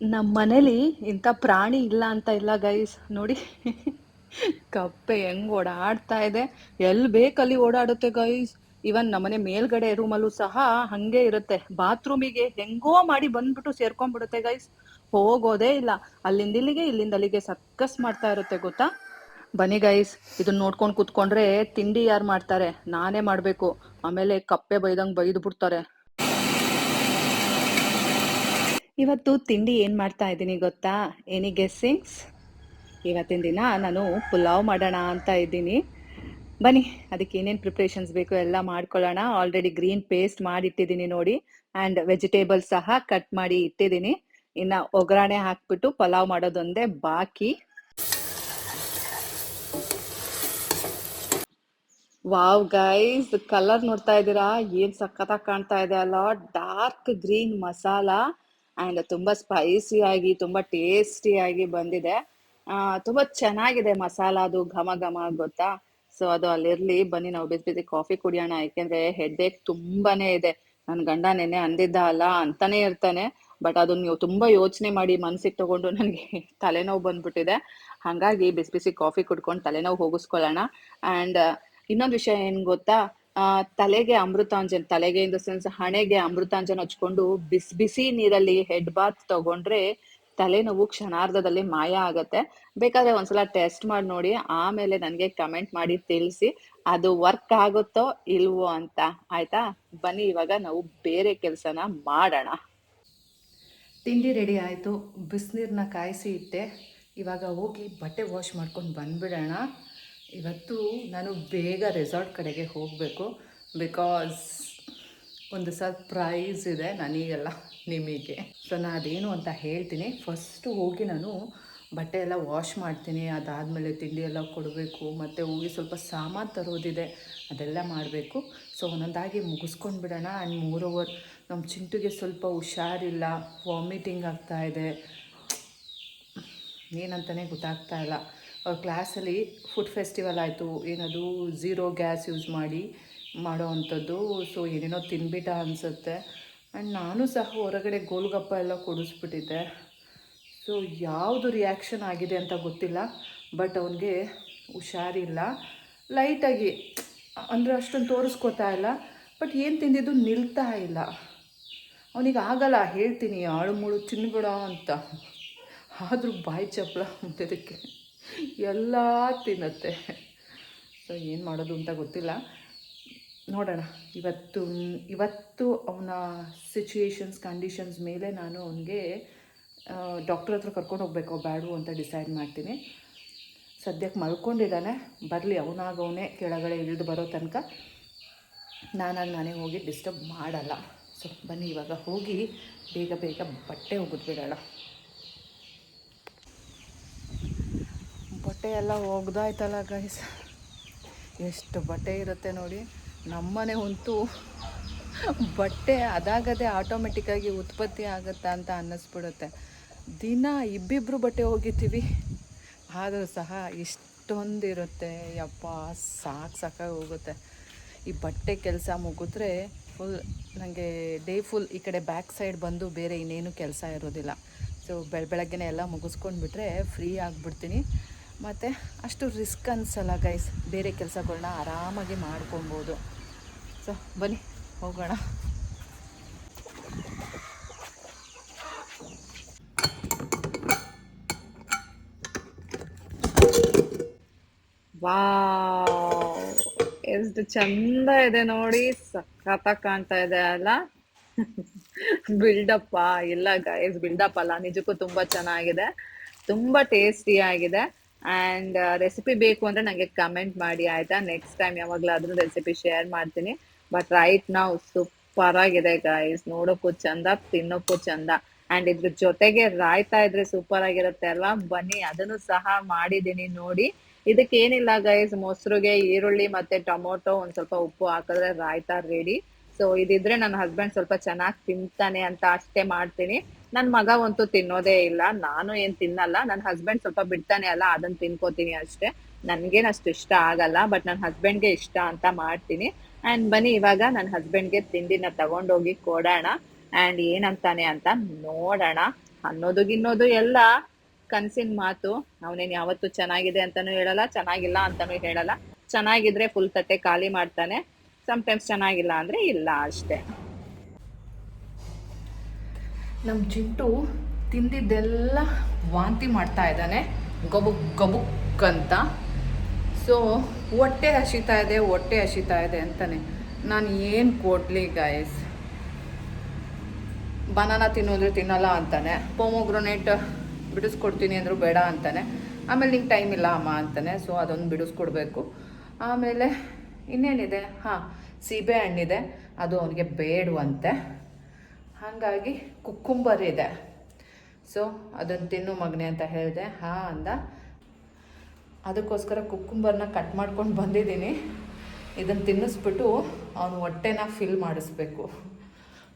ನಮ್ಮ ಮನೇಲಿ ಇಂಥ ಪ್ರಾಣಿ ಇಲ್ಲ ಅಂತ ಇಲ್ಲ ಗೈಸ್ ನೋಡಿ. ಕಪ್ಪೆ ಹೆಂಗ್ ಓಡಾಡ್ತಾ ಇದೆ. ಎಲ್ಲಿ ಬೇಕಲ್ಲಿ ಓಡಾಡುತ್ತೆ ಗೈಸ್ ಇವನ್ ನಮ್ಮನೆ ಮೇಲ್ಗಡೆ ರೂಮಲ್ಲೂ ಸಹ ಹಂಗೆ ಇರುತ್ತೆ. ಬಾತ್ರೂಮಿಗೆ ಹೆಂಗೋ ಮಾಡಿ ಬಂದ್ಬಿಟ್ಟು ಸೇರ್ಕೊಂಡ್ಬಿಡುತ್ತೆ ಗೈಸ್ ಹೋಗೋದೇ ಇಲ್ಲ. ಅಲ್ಲಿಂದ ಇಲ್ಲಿಗೆ, ಇಲ್ಲಿಂದ ಅಲ್ಲಿಗೆ ಸಕ್ಕಸ್ ಮಾಡ್ತಾ ಇರುತ್ತೆ ಗೊತ್ತಾ? ಬನ್ನಿ ಗೈಸ್ ಇದನ್ನ ನೋಡ್ಕೊಂಡು ಕುತ್ಕೊಂಡ್ರೆ ತಿಂಡಿ ಯಾರು ಮಾಡ್ತಾರೆ? ನಾನೇ ಮಾಡ್ಬೇಕು. ಆಮೇಲೆ ಕಪ್ಪೆ ಬೈದಂಗ್ ಬೈದು ಬಿಡ್ತಾರೆ. ಇವತ್ತು ತಿಂಡಿ ಏನ್ ಮಾಡ್ತಾ ಇದ್ದೀನಿ ಗೊತ್ತಾ? ಎನಿ ಗೆಸ್ಸಿಂಗ್ಸ್ ಇವತ್ತಿನ ದಿನ ನಾನು ಪುಲಾವ್ ಮಾಡೋಣ ಅಂತ ಇದ್ದೀನಿ. ಬನ್ನಿ, ಅದಕ್ಕೆ ಏನೇನು ಪ್ರಿಪ್ರೇಷನ್ಸ್ ಬೇಕು ಎಲ್ಲ ಮಾಡ್ಕೊಳ್ಳೋಣ. ಆಲ್ರೆಡಿ ಗ್ರೀನ್ ಪೇಸ್ಟ್ ಮಾಡಿ ಇಟ್ಟಿದ್ದೀನಿ ನೋಡಿ. ಆ್ಯಂಡ್ ವೆಜಿಟೇಬಲ್ ಸಹ ಕಟ್ ಮಾಡಿ ಇಟ್ಟಿದ್ದೀನಿ. ಇನ್ನು ಒಗ್ಗರಣೆ ಹಾಕ್ಬಿಟ್ಟು ಪಲಾವ್ ಮಾಡೋದೊಂದೇ ಬಾಕಿ. ವಾವ್ ಗೈಸ್ ಕಲರ್ ನೋಡ್ತಾ ಇದ್ದೀರಾ? ಏನ್ ಸಖತ್ತಾಗಿ ಕಾಣ್ತಾ ಇದೆ ಅಲ್ಲ? ಡಾರ್ಕ್ ಗ್ರೀನ್ ಮಸಾಲ ಅಂಡ್ ತುಂಬಾ ಸ್ಪೈಸಿ ಆಗಿ, ತುಂಬಾ ಟೇಸ್ಟಿ ಆಗಿ ಬಂದಿದೆ. ತುಂಬಾ ಚೆನ್ನಾಗಿದೆ ಮಸಾಲ ಅದು ಘಮ ಘಮ ಗೊತ್ತಾ? ಸೊ ಅದು ಅಲ್ಲಿರ್ಲಿ ಬನ್ನಿ ನಾವು ಬಿಸಿ ಬಿಸಿ ಕಾಫಿ ಕುಡಿಯೋಣ. ಯಾಕೆಂದ್ರೆ ಹೆಡ್ಏಕ್ ತುಂಬಾನೇ ಇದೆ. ನನ್ ಗಂಡ ನೆನೆ ಅಂದಿದ್ದ ಅಲ್ಲ ಅಂತಾನೆ ಇರ್ತಾನೆ. ಬಟ್ ಅದನ್ನ ನೀವು ತುಂಬಾ ಯೋಚನೆ ಮಾಡಿ ಮನ್ಸಿಗೆ ತಗೊಂಡು ನನಗೆ ತಲೆನೋವು ಬಂದ್ಬಿಟ್ಟಿದೆ. ಹಾಗಾಗಿ ಬಿಸಿ ಬಿಸಿ ಕಾಫಿ ಕುಡ್ಕೊಂಡು ತಲೆನೋವು ಹೋಗಿಸ್ಕೊಳ್ಳೋಣ. ಅಂಡ್ ಇನ್ನೊಂದು ವಿಷಯ ಏನ್ ಗೊತ್ತಾ? ಆ, ತಲೆಗೆ ಅಮೃತಾಂಜನ್ ತಲೆಗೆ ಇನ್ ಸೆನ್ಸ್ ಹಣೆಗೆ ಅಮೃತಾಂಜನ್ ಹಚ್ಕೊಂಡು ಬಿಸಿ ಬಿಸಿ ನೀರಲ್ಲಿ ಹೆಡ್ ಬಾತ್ ತಗೊಂಡ್ರೆ ತಲೆನೋವು ಕ್ಷಣಾರ್ಧದಲ್ಲಿ ಮಾಯ ಆಗತ್ತೆ. ಬೇಕಾದ್ರೆ ಒಂದ್ಸಲ ಟೆಸ್ಟ್ ಮಾಡಿ ನೋಡಿ, ಆಮೇಲೆ ನನಗೆ ಕಮೆಂಟ್ ಮಾಡಿ ತಿಳಿಸಿ, ಅದು ವರ್ಕ್ ಆಗುತ್ತೋ ಇಲ್ವೋ ಅಂತ. ಆಯ್ತಾ? ಬನ್ನಿ, ಇವಾಗ ನಾವು ಬೇರೆ ಕೆಲಸನ ಮಾಡೋಣ. ತಿಂಡಿ ರೆಡಿ ಆಯಿತು. ಬಿಸಿನೀರನ್ನ ಕಾಯಿಸಿ ಇಟ್ಟೆ. ಇವಾಗ ಹೋಗಿ ಬಟ್ಟೆ ವಾಶ್ ಮಾಡ್ಕೊಂಡು ಬಂದ್ಬಿಡೋಣ. ಇವತ್ತು ನಾನು ಬೇಗ ರೆಸಾರ್ಟ್ ಕಡೆಗೆ ಹೋಗಬೇಕು. ಬಿಕಾಸ್ ಒಂದು ಸರ್ಪ್ರೈಸ್ ಇದೆ ನನಗೆಲ್ಲ. ನಿಮಗೆ. ಸೊ ನಾನು ಅದೇನು ಅಂತ ಹೇಳ್ತೀನಿ. ಫಸ್ಟು ಹೋಗಿ ನಾನು ಬಟ್ಟೆ ಎಲ್ಲ ವಾಶ್ ಮಾಡ್ತೀನಿ. ಅದಾದಮೇಲೆ ತಿಂಡಿ ಎಲ್ಲ ಕೊಡಬೇಕು. ಮತ್ತು ಹೋಗಿ ಸ್ವಲ್ಪ ಸಾಮಾನು ತರೋದಿದೆ. ಅದೆಲ್ಲ ಮಾಡಬೇಕು. ಸೊ ಒಂದೊಂದಾಗಿ ಮುಗಿಸ್ಕೊಂಡು ಬಿಡೋಣ. ಆ್ಯಂಡ್ ಮೂರ್ ಓವರ್ ನಮ್ಮ ಚಿಂಟುಗೆ ಸ್ವಲ್ಪ ಹುಷಾರಿಲ್ಲ. ವಾಮಿಟಿಂಗ್ ಆಗ್ತಾ ಇದೆ. ಏನಂತಲೇ ಗೊತ್ತಾಗ್ತಾ ಇಲ್ಲ. ಅವ್ರ ಕ್ಲಾಸಲ್ಲಿ ಫುಡ್ ಫೆಸ್ಟಿವಲ್ ಆಯಿತು. ಏನದು ಝೀರೋ ಗ್ಯಾಸ್ ಯೂಸ್ ಮಾಡಿ ಮಾಡೋ ಅಂಥದ್ದು. ಸೊ ಏನೇನೋ ತಿನ್ಬಿಟ್ಟ ಅನಿಸುತ್ತೆ. ಆ್ಯಂಡ್ ನಾನು ಸಹ ಹೊರಗಡೆ ಗೋಲ್ಗಪ್ಪ ಎಲ್ಲ ಕೊಡಿಸ್ಬಿಟ್ಟಿದ್ದೆ. ಸೊ ಯಾವುದು ರಿಯಾಕ್ಷನ್ ಆಗಿದೆ ಅಂತ ಗೊತ್ತಿಲ್ಲ ಬಟ್ ಅವನಿಗೆ ಹುಷಾರಿಲ್ಲ. ಲೈಟಾಗಿ ಅಂದರೆ ಅಷ್ಟೊಂದು ತೋರಿಸ್ಕೊತಾ ಇಲ್ಲ ಬಟ್ ಏನು ತಿಂದಿದ್ದು ನಿಲ್ತಾ ಇಲ್ಲ. ಅವನಿಗೆ ಆಗಲ್ಲ, ಹೇಳ್ತೀನಿ, ಆಳು ಮುಳು ತಿನ್ಬೇಡ ಅಂತ. ಆದರೂ ಬಾಯಿ ಚಪ್ಪಳ ಅಂತದಕ್ಕೆ ಎಲ್ಲ ತಿನ್ನತ್ತೆ. ಸೊ ಏನು ಮಾಡೋದು ಅಂತ ಗೊತ್ತಿಲ್ಲ. ನೋಡೋಣ. ಇವತ್ತು ಇವತ್ತು ಅವನ ಸಿಚುಯೇಷನ್ಸ್ ಕಂಡೀಷನ್ಸ್ ಮೇಲೆ ನಾನು ಅವನಿಗೆ ಡಾಕ್ಟರ್ ಹತ್ರ ಕರ್ಕೊಂಡು ಹೋಗ್ಬೇಕು ಬ್ಯಾಡು ಅಂತ ಡಿಸೈಡ್ ಮಾಡ್ತೀನಿ. ಸದ್ಯಕ್ಕೆ ಮಲ್ಕೊಂಡಿದ್ದಾನೆ. ಬರಲಿ ಅವನಾಗವನೇ ಕೆಳಗಡೆ ಇಳಿದು ಬರೋ ತನಕ. ನಾನಾಗಿ ನಾನೇ ಹೋಗಿ ಡಿಸ್ಟರ್ಬ್ ಮಾಡಲ್ಲ. ಸೊ, ಬನ್ನಿ, ಇವಾಗ ಹೋಗಿ ಬೇಗ ಬೇಗ ಬಟ್ಟೆ ಒಗೆದ್ಬಿಡೋಣ ಬಟ್ಟೆ ಎಲ್ಲ ಒಗ್ದಾಯ್ತಲ್ಲ ಗೈಸ್ ಎಷ್ಟು ಬಟ್ಟೆ ಇರುತ್ತೆ ನೋಡಿ. ನಮ್ಮನೆ ಅಂತೂ ಬಟ್ಟೆ ಅದಾಗದೇ ಆಟೋಮೆಟಿಕ್ಕಾಗಿ ಉತ್ಪತ್ತಿ ಆಗುತ್ತಾ ಅಂತ ಅನ್ನಿಸ್ಬಿಡುತ್ತೆ. ದಿನ ಇಬ್ಬಿಬ್ಬರು ಬಟ್ಟೆ ಒಗಿತೀವಿ. ಆದರೂ ಸಹ ಇಷ್ಟೊಂದಿರುತ್ತೆ. ಯಪ್ಪ, ಸಾಕು ಸಾಕಾಗಿ ಹೋಗುತ್ತೆ. ಈ ಬಟ್ಟೆ ಕೆಲಸ ಮುಗಿದ್ರೆ ಫುಲ್ ನನಗೆ ಡೇ ಫುಲ್ ಈ ಕಡೆ ಬ್ಯಾಕ್ ಸೈಡ್ ಬಂದು ಬೇರೆ ಇನ್ನೇನು ಕೆಲಸ ಇರೋದಿಲ್ಲ. ಸೊ ಬೆಳ ಬೆಳಗ್ಗೆ ಎಲ್ಲ ಮುಗಿಸ್ಕೊಂಡ್ಬಿಟ್ರೆ ಫ್ರೀ ಆಗಿಬಿಡ್ತೀನಿ. ಮತ್ತು ಅಷ್ಟು ರಿಸ್ಕ್ ಅನಿಸಲ್ಲ ಗೈಸ್ ಬೇರೆ ಕೆಲಸಗಳನ್ನ ಆರಾಮಾಗಿ ಮಾಡ್ಕೊಬೋದು ಸೊ, ಬನ್ನಿ, ಹೋಗೋಣ. ವಾವ್, ಎಷ್ಟು ಚಂದ ಇದೆ ನೋಡಿ, ಸಖತ್ತಾಗಿ ಕಾಣ್ತಾ ಇದೆ ಅಲ್ಲ? ಬಿಲ್ಡಪ್ಪ ಇಲ್ಲ ಗೈಸ್ ಬಿಲ್ಡಪ್ ಅಲ್ಲ, ನಿಜಕ್ಕೂ ತುಂಬಾ ಚೆನ್ನಾಗಿದೆ. ತುಂಬಾ ಟೇಸ್ಟಿ ಆಗಿದೆ. ಅಂಡ್ ರೆಸಿಪಿ ಬೇಕು ಅಂದ್ರೆ ನಂಗೆ ಕಮೆಂಟ್ ಮಾಡಿ, ಆಯ್ತಾ? ನೆಕ್ಸ್ಟ್ ಟೈಮ್ ಯಾವಾಗ್ಲಾದ್ರೂ ರೆಸಿಪಿ ಶೇರ್ ಮಾಡ್ತೀನಿ. ಬಟ್ ರೈಟ್ ನಾವು ಸೂಪರ್ ಆಗಿದೆ ಗೈಸ್ ನೋಡೋಕ್ಕೂ ಚಂದ, ತಿನ್ನೋಕ್ಕೂ ಚಂದ. ಅಂಡ್ ಇದ್ರ ಜೊತೆಗೆ ರಾಯ್ತಾ ಇದ್ರೆ ಸೂಪರ್ ಆಗಿರುತ್ತೆ ಅಲ್ವಾ? ಬನ್ನಿ, ಅದನ್ನು ಸಹ ಮಾಡಿದೀನಿ ನೋಡಿ. ಇದಕ್ಕೆ ಏನಿಲ್ಲ ಗೈಸ್ ಮೊಸರುಗೆ ಈರುಳ್ಳಿ ಮತ್ತೆ ಟೊಮೊಟೊ ಒಂದ್ ಸ್ವಲ್ಪ ಉಪ್ಪು ಹಾಕಿದ್ರೆ ರಾಯ್ತಾ ರೆಡಿ ಸೊ ಇದಿದ್ರೆ ನನ್ನ ಹಸ್ಬೆಂಡ್ ಸ್ವಲ್ಪ ಚೆನ್ನಾಗಿ ತಿಂತಾನೆ ಅಂತ ಅಷ್ಟೇ ಮಾಡ್ತೀನಿ. ನನ್ ಮಗ ಅಂತೂ ತಿನ್ನೋದೇ ಇಲ್ಲ. ನಾನು ಏನ್ ತಿನ್ನಲ್ಲ. ನನ್ನ ಹಸ್ಬೆಂಡ್ ಸ್ವಲ್ಪ ಬಿಡ್ತಾನೆ ಅಲ್ಲ ಅದನ್ನ ತಿನ್ಕೋತೀನಿ ಅಷ್ಟೇ. ನನ್ಗೇನು ಅಷ್ಟು ಇಷ್ಟ ಆಗಲ್ಲ ಬಟ್ ನನ್ನ ಹಸ್ಬೆಂಡ್ಗೆ ಇಷ್ಟ ಅಂತ ಮಾಡ್ತೀನಿ. ಅಂಡ್ ಬನ್ನಿ, ಇವಾಗ ನನ್ನ ಹಸ್ಬೆಂಡ್ಗೆ ತಿಂಡಿನ ತಗೊಂಡೋಗಿ ಕೊಡೋಣ. ಆ್ಯಂಡ್ ಏನಂತಾನೆ ಅಂತ ನೋಡೋಣ. ಅನ್ನೋದು ಗಿನ್ನೋದು ಎಲ್ಲ ಕನ್ಸಿನ ಮಾತು. ಅವನೇನು ಯಾವತ್ತು ಚೆನ್ನಾಗಿದೆ ಅಂತಾನು ಹೇಳಲ್ಲ, ಚೆನ್ನಾಗಿಲ್ಲ ಅಂತಾನು ಹೇಳಲ್ಲ. ಚೆನ್ನಾಗಿದ್ರೆ ಫುಲ್ ತಟ್ಟೆ ಖಾಲಿ ಮಾಡ್ತಾನೆ. ಟೈಮ್ಸ್ ಚೆನ್ನಾಗಿಲ್ಲ ಅಂದರೆ ಇಲ್ಲ ಅಷ್ಟೇ. ನಮ್ಮ ಚಿಂಟು ತಿಂದಿದ್ದೆಲ್ಲ ವಾಂತಿ ಮಾಡ್ತಾ ಇದ್ದಾನೆ. ಗಬುಕ್ ಗಬುಕ್ ಅಂತ. ಸೊ ಹೊಟ್ಟೆ ಹಸಿತಾ ಇದೆ, ಹೊಟ್ಟೆ ಹಸಿತಾ ಇದೆ ಅಂತಾನೆ. ನಾನು ಏನು ಕೊಡಲಿ ಗಾಯಸ್ ಬನಾನ ತಿನ್ನೋದ್ರೆ ತಿನ್ನಲ್ಲ ಅಂತಾನೆ. ಪೋಮೋಗ್ರೊನೇಟ್ ಬಿಡಿಸ್ಕೊಡ್ತೀನಿ ಅಂದರೂ ಬೇಡ ಅಂತಾನೆ. ಆಮೇಲೆ ನಿಂಗೆ ಟೈಮ್ ಇಲ್ಲ ಅಮ್ಮ ಅಂತಾನೆ. ಸೊ ಅದೊಂದು ಬಿಡಿಸ್ಕೊಡ್ಬೇಕು. ಆಮೇಲೆ ಇನ್ನೇನಿದೆ? ಹಾಂ, ಸೀಬೆ ಹಣ್ಣಿದೆ. ಅದು ಅವನಿಗೆ ಬೇಡವಂತೆ. ಹಾಗಾಗಿ ಕುಕ್ಕುಂಬರ್ ಇದೆ. ಸೊ ಅದನ್ನು ತಿನ್ನು ಮಗನೆ ಅಂತ ಹೇಳಿದೆ. ಹಾಂ ಅಂದ. ಅದಕ್ಕೋಸ್ಕರ ಕುಕ್ಕುಂಬರ್ನ ಕಟ್ ಮಾಡ್ಕೊಂಡು ಬಂದಿದ್ದೀನಿ. ಇದನ್ನು ತಿನ್ನಿಸ್ಬಿಟ್ಟು ಅವನ ಹೊಟ್ಟೆನ ಫಿಲ್ ಮಾಡಿಸ್ಬೇಕು.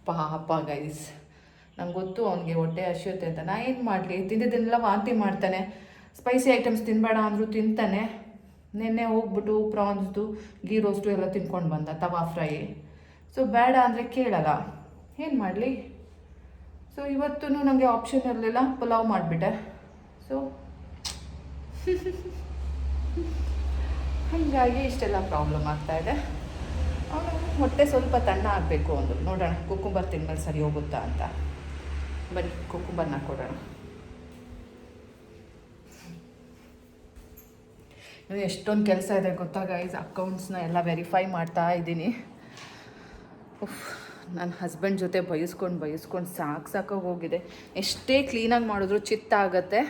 ಪಾಪ ಗೈಸ್ ನಂಗೆ ಗೊತ್ತು ಅವನಿಗೆ ಹೊಟ್ಟೆ ಹಸಿಯುತ್ತೆ ಅಂತ. ನಾ ಏನು ಮಾಡಲಿ? ತಿಂದಿದ್ದನ್ನೆಲ್ಲ ವಾಂತಿ ಮಾಡ್ತಾನೆ. ಸ್ಪೈಸಿ ಐಟಮ್ಸ್ ತಿನ್ನಬೇಡ ಅಂದರೂ ತಿಂತಾನೆ. ನಿನ್ನೆ ಹೋಗ್ಬಿಟ್ಟು ಪ್ರಾನ್ಸ್ದು ಗೀ ರೋಸ್ಟು ಎಲ್ಲ ತಿನ್ಕೊಂಡು ಬಂದ, ತವಾ ಫ್ರೈ ಸೊ ಬೇಡ ಅಂದರೆ ಕೇಳಲ್ಲ. ಏನು ಮಾಡಲಿ? ಸೊ ಇವತ್ತು ನನಗೆ ಆಪ್ಷನ್ ಇರಲಿಲ್ಲ, ಪುಲಾವ್ ಮಾಡಿಬಿಟ್ಟೆ. ಸೊ ಹಾಗಾಗಿ ಇಷ್ಟೆಲ್ಲ ಪ್ರಾಬ್ಲಮ್ ಆಗ್ತಾ ಇದೆ. ಅವನು ಹೊಟ್ಟೆ ಸ್ವಲ್ಪ ತಣ್ಣ ಆಗಬೇಕು ಅಂದರು ನೋಡೋಣ ಕುಕ್ಕುಂಬರ್ ತಿನ್ಮೇಲೆ ಸರಿ ಹೋಗುತ್ತಾ ಅಂತ. ಬರೀ ಕುಕ್ಕುಂಬರ್ನ ಕೊಡೋಣ. ಎಷ್ಟೊಂದು ಕೆಲಸ ಇದೆ ಗೊತ್ತಾ ಗೈಸ್ ಅಕೌಂಟ್ಸ್ನ ಎಲ್ಲ ವೆರಿಫೈ ಮಾಡ್ತಾ ಇದ್ದೀನಿ. ಉಫ್ ನನ್ನ ಹಸ್ಬೆಂಡ್ ಜೊತೆ ಬಯಸ್ಕೊಂಡು ಬಯಸ್ಕೊಂಡು ಸಾಕು ಸಾಕಾಗಿ ಹೋಗಿದೆ. ಎಷ್ಟೇ ಕ್ಲೀನಾಗಿ ಮಾಡಿದ್ರು ಚಿತ್ತ ಆಗುತ್ತೆ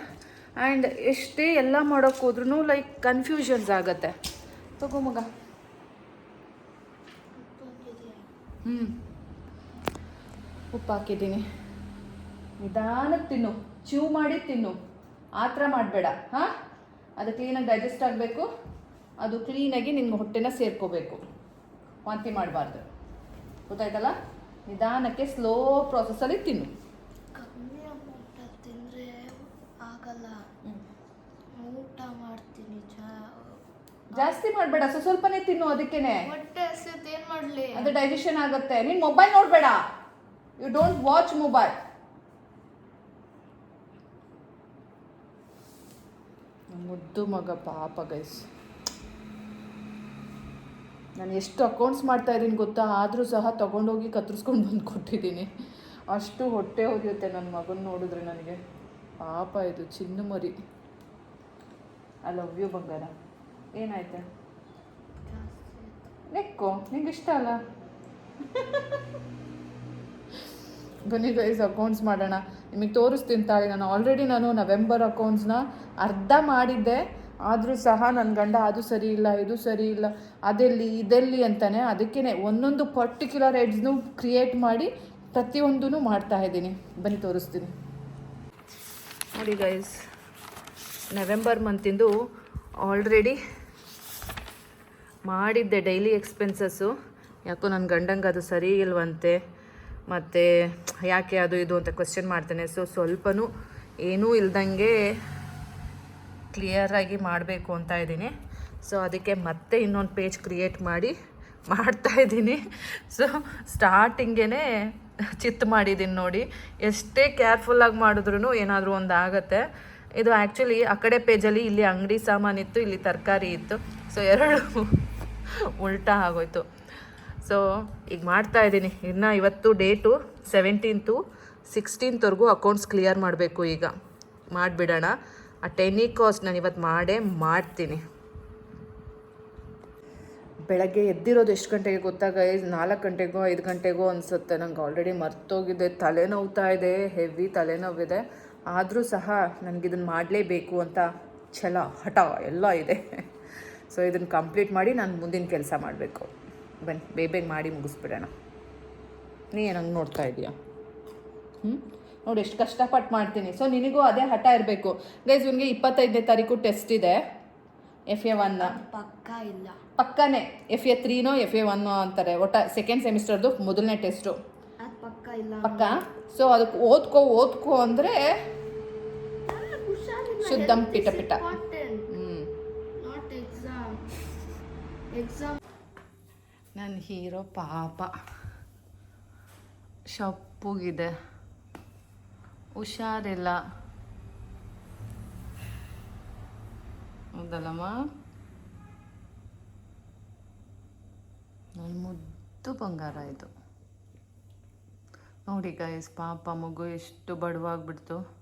ಆ್ಯಂಡ್ ಎಷ್ಟೇ ಎಲ್ಲ ಮಾಡೋಕ್ಕೆ ಹೋದ್ರೂ ಲೈಕ್ ಕನ್ಫ್ಯೂಷನ್ಸ್ ಆಗುತ್ತೆ. ತಗೋ ಮಗ. ಹ್ಞೂ ಉಪ್ಪು ಹಾಕಿದ್ದೀನಿ. ನಿಧಾನಕ್ಕೆ ತಿನ್ನು. ಚೂ ಮಾಡಿ ತಿನ್ನು. ಆ ಥರ ಮಾಡಬೇಡ, ಹಾಂ? ಅದು ಕ್ಲೀನಾಗಿ ಡೈಜೆಸ್ಟ್ ಆಗಬೇಕು. ಅದು ಕ್ಲೀನಾಗಿ ನಿನ್ನ ಹೊಟ್ಟೆನ ಸೇರ್ಕೋಬೇಕು. ವಾಂತಿ ಮಾಡಬಾರ್ದು. ಗೊತ್ತಾಯ್ತಲ್ಲ? ನಿಧಾನಕ್ಕೆ ಸ್ಲೋ ಪ್ರಾಸೆಸ್ಸಲ್ಲಿ ತಿನ್ನು ಕಮ್ಮಿ ಅಮೌಂಟಲ್ಲಿ ತಿಂದರೆ ಆಗಲ್ಲ ಊಟ ಮಾಡ್ತೀನಿ ಜಾಸ್ತಿ ಮಾಡಬೇಡ ಸೊ ಸ್ವಲ್ಪನೇ ತಿನ್ನು ಅದಕ್ಕೇನೆ. ಹೊಟ್ಟೆ ಹಸಿತ್ ಏನು ಮಾಡಲಿ? ಅದು ಡೈಜೆಷನ್ ಆಗುತ್ತೆ. ನೀನು ಮೊಬೈಲ್ ನೋಡಬೇಡ. ಯು ಡೋಂಟ್ ವಾಚ್ ಮೊಬೈಲ್ ಮುದ್ದು ಮಗ ಪಾಪ ಗೈಸ್ ನಾನು ಎಷ್ಟು ಅಕೌಂಟ್ಸ್ ಮಾಡ್ತಾ ಇದ್ದೀನಿ ಗೊತ್ತಾ? ಆದರೂ ಸಹ ತಗೊಂಡೋಗಿ ಕತ್ತರಿಸ್ಕೊಂಡು ಬಂದು ಕೊಟ್ಟಿದ್ದೀನಿ. ಅಷ್ಟು ಹೊಟ್ಟೆ ಹೊರಿಯುತ್ತೆ ನನ್ನ ಮಗನ ನೋಡಿದ್ರೆ ನನಗೆ. ಪಾಪ ಇದು ಚಿನ್ನ ಮರಿ ಐ ಲವ್ ಯು ಬಂಗಾರ. ಏನಾಯ್ತು? ನೆಕ್ಕು ನಿಂಗೆ ಇಷ್ಟ ಅಲ್ಲ? ಬನ್ನಿ ಗೈಸ್ ಅಕೌಂಟ್ಸ್ ಮಾಡೋಣ. ನಿಮಗೆ ತೋರಿಸ್ತೀನಿ ತಾಳಿ ನಾನು ಆಲ್ರೆಡಿ ನಾನು ನವೆಂಬರ್ ಅಕೌಂಟ್ಸ್ನ ಅರ್ಧ ಮಾಡಿದ್ದೆ. ಆದರೂ ಸಹ ನನ್ನ ಗಂಡ ಅದು ಸರಿ ಇಲ್ಲ ಇದು ಸರಿ ಇಲ್ಲ ಅದೆಲ್ಲಿ ಇದೆಲ್ಲಿ ಅಂತಾನೆ ಅದಕ್ಕೇ ಒಂದೊಂದು ಪರ್ಟಿಕ್ಯುಲರ್ ಎಡ್ಸ್ನು ಕ್ರಿಯೇಟ್ ಮಾಡಿ ಪ್ರತಿಯೊಂದೂ ಮಾಡ್ತಾ ಇದ್ದೀನಿ. ಬನ್ನಿ ತೋರಿಸ್ತೀನಿ. ನೋಡಿ ಗೈಸ್ ನವೆಂಬರ್ ಮಂತಿಂದು ಆಲ್ರೆಡಿ ಮಾಡಿದ್ದೆ ಡೈಲಿ ಎಕ್ಸ್ಪೆನ್ಸಸ್ಸು ಯಾಕೋ ನನ್ನ ಗಂಡಂಗೆ ಅದು ಸರಿ ಇಲ್ವಂತೆ. ಮತ್ತು ಯಾಕೆ ಅದು ಇದು ಅಂತ ಕ್ವಶನ್ ಮಾಡ್ತೇನೆ. ಸೊ ಸ್ವಲ್ಪನೂ ಏನೂ ಇಲ್ದಂಗೆ ಕ್ಲಿಯರಾಗಿ ಮಾಡಬೇಕು ಅಂತ ಇದ್ದೀನಿ. ಸೊ ಅದಕ್ಕೆ ಮತ್ತೆ ಇನ್ನೊಂದು ಪೇಜ್ ಕ್ರಿಯೇಟ್ ಮಾಡಿ ಮಾಡ್ತಾ ಇದ್ದೀನಿ. ಸೊ ಸ್ಟಾರ್ಟಿಂಗೇ ಚಿತ್ ಮಾಡಿದ್ದೀನಿ ನೋಡಿ. ಎಷ್ಟೇ ಕೇರ್ಫುಲ್ಲಾಗಿ ಮಾಡಿದ್ರೂ ಏನಾದರೂ ಒಂದು ಆಗುತ್ತೆ. ಇದು ಆ್ಯಕ್ಚುಲಿ ಆ ಕಡೆ ಪೇಜಲ್ಲಿ ಇಲ್ಲಿ ಅಂಗಡಿ ಸಾಮಾನಿತ್ತು ಇಲ್ಲಿ ತರಕಾರಿ ಇತ್ತು. ಸೊ ಎರಡು ಉಲ್ಟಾ ಆಗೋಯ್ತು. ಸೊ ಈಗ ಮಾಡ್ತಾ ಇದ್ದೀನಿ. ಇನ್ನು ಇವತ್ತು ಡೇಟು ಸೆವೆಂಟೀನ್ತು ಸಿಕ್ಸ್ಟೀನ್ತ್ವರೆಗೂ ಅಕೌಂಟ್ಸ್ ಕ್ಲಿಯರ್ ಮಾಡಬೇಕು ಈಗ. ಮಾಡಿಬಿಡೋಣ. ಆ ಟೆನ್ನಿ ಕಾಸ್ಟ್ ನಾನು ಇವತ್ತು ಮಾಡೇ ಮಾಡ್ತೀನಿ. ಬೆಳಗ್ಗೆ ಎದ್ದಿರೋದು ಎಷ್ಟು ಗಂಟೆಗೆ ಗೊತ್ತಾಗ? ನಾಲ್ಕು ಗಂಟೆಗೋ, ಐದು ಗಂಟೆಗೋ ಅನಿಸುತ್ತೆ. ನಂಗೆ ಆಲ್ರೆಡಿ ಮರ್ತೋಗಿದೆ. ತಲೆನೋವ್ತಾ ಇದೆ. ಹೆವಿ ತಲೆನೋವಿದೆ. ಆದರೂ ಸಹ ನನಗಿದನ್ನು ಮಾಡಲೇಬೇಕು ಅಂತ ಛಲ, ಹಠ ಎಲ್ಲ ಇದೆ. ಸೊ ಇದನ್ನು ಕಂಪ್ಲೀಟ್ ಮಾಡಿ ನಾನು ಮುಂದಿನ ಕೆಲಸ ಮಾಡಬೇಕು. ಬನ್ನಿ ಬೇಗ ಬೇಗ ಮಾಡಿ ಮುಗಿಸ್ಬಿಡೋಣ. ನೀ ಏನಂಗೆ ನೋಡ್ತಾ ಇದೆಯಾ? ಹ್ಞೂ ನೋಡಿ ಎಷ್ಟು ಕಷ್ಟಪಟ್ಟು ಮಾಡ್ತೀನಿ. ಸೊ ನಿನಗೂ ಅದೇ ಹಠ ಇರಬೇಕು. ಗೈಸ್ ಇವನಿಗೆ ಇಪ್ಪತ್ತೈದನೇ ತಾರೀಕು ಟೆಸ್ಟ್ ಇದೆ. ಎಫ್ ಎ ಒನ್ನ ಪಕ್ಕ ಇಲ್ಲ. ಪಕ್ಕನೇ. ಎಫ್ ಎ ತ್ರೀನೋ ಎಫ್ ಎ ಒನ್ನೋ ಅಂತಾರೆ. ಒಟ್ಟ ಸೆಕೆಂಡ್ ಸೆಮಿಸ್ಟರ್ದು ಮೊದಲನೇ ಟೆಸ್ಟು ಪಕ್ಕ ಇಲ್ಲ. ಪಕ್ಕ? ಸೊ ಅದಕ್ಕೆ ಓದ್ಕೋ ಓದ್ಕೋ ಅಂದರೆ ಶುದ್ಧಂ ಪಿಟ ಪಿಟ ಹ್ಞೂ ನಾಟ್ ಎಕ್ಸಾಮ್ ಎಕ್ಸಾಮ್ ನನ್ನ ಹೀರೋ ಪಾಪ. ಶಪ್ಪುಗಿದೆ. ಹುಷಾರಿಲ್ಲ. ಹೌದಲ್ಲಮ್ಮ? ನನ್ನ ಮುದ್ದು ಬಂಗಾರ ಇದು. ನೋಡಿ ಗೈಸ್ ಪಾಪ ಮಗು ಎಷ್ಟು ಬಡವಾಗ್ಬಿಡ್ತು.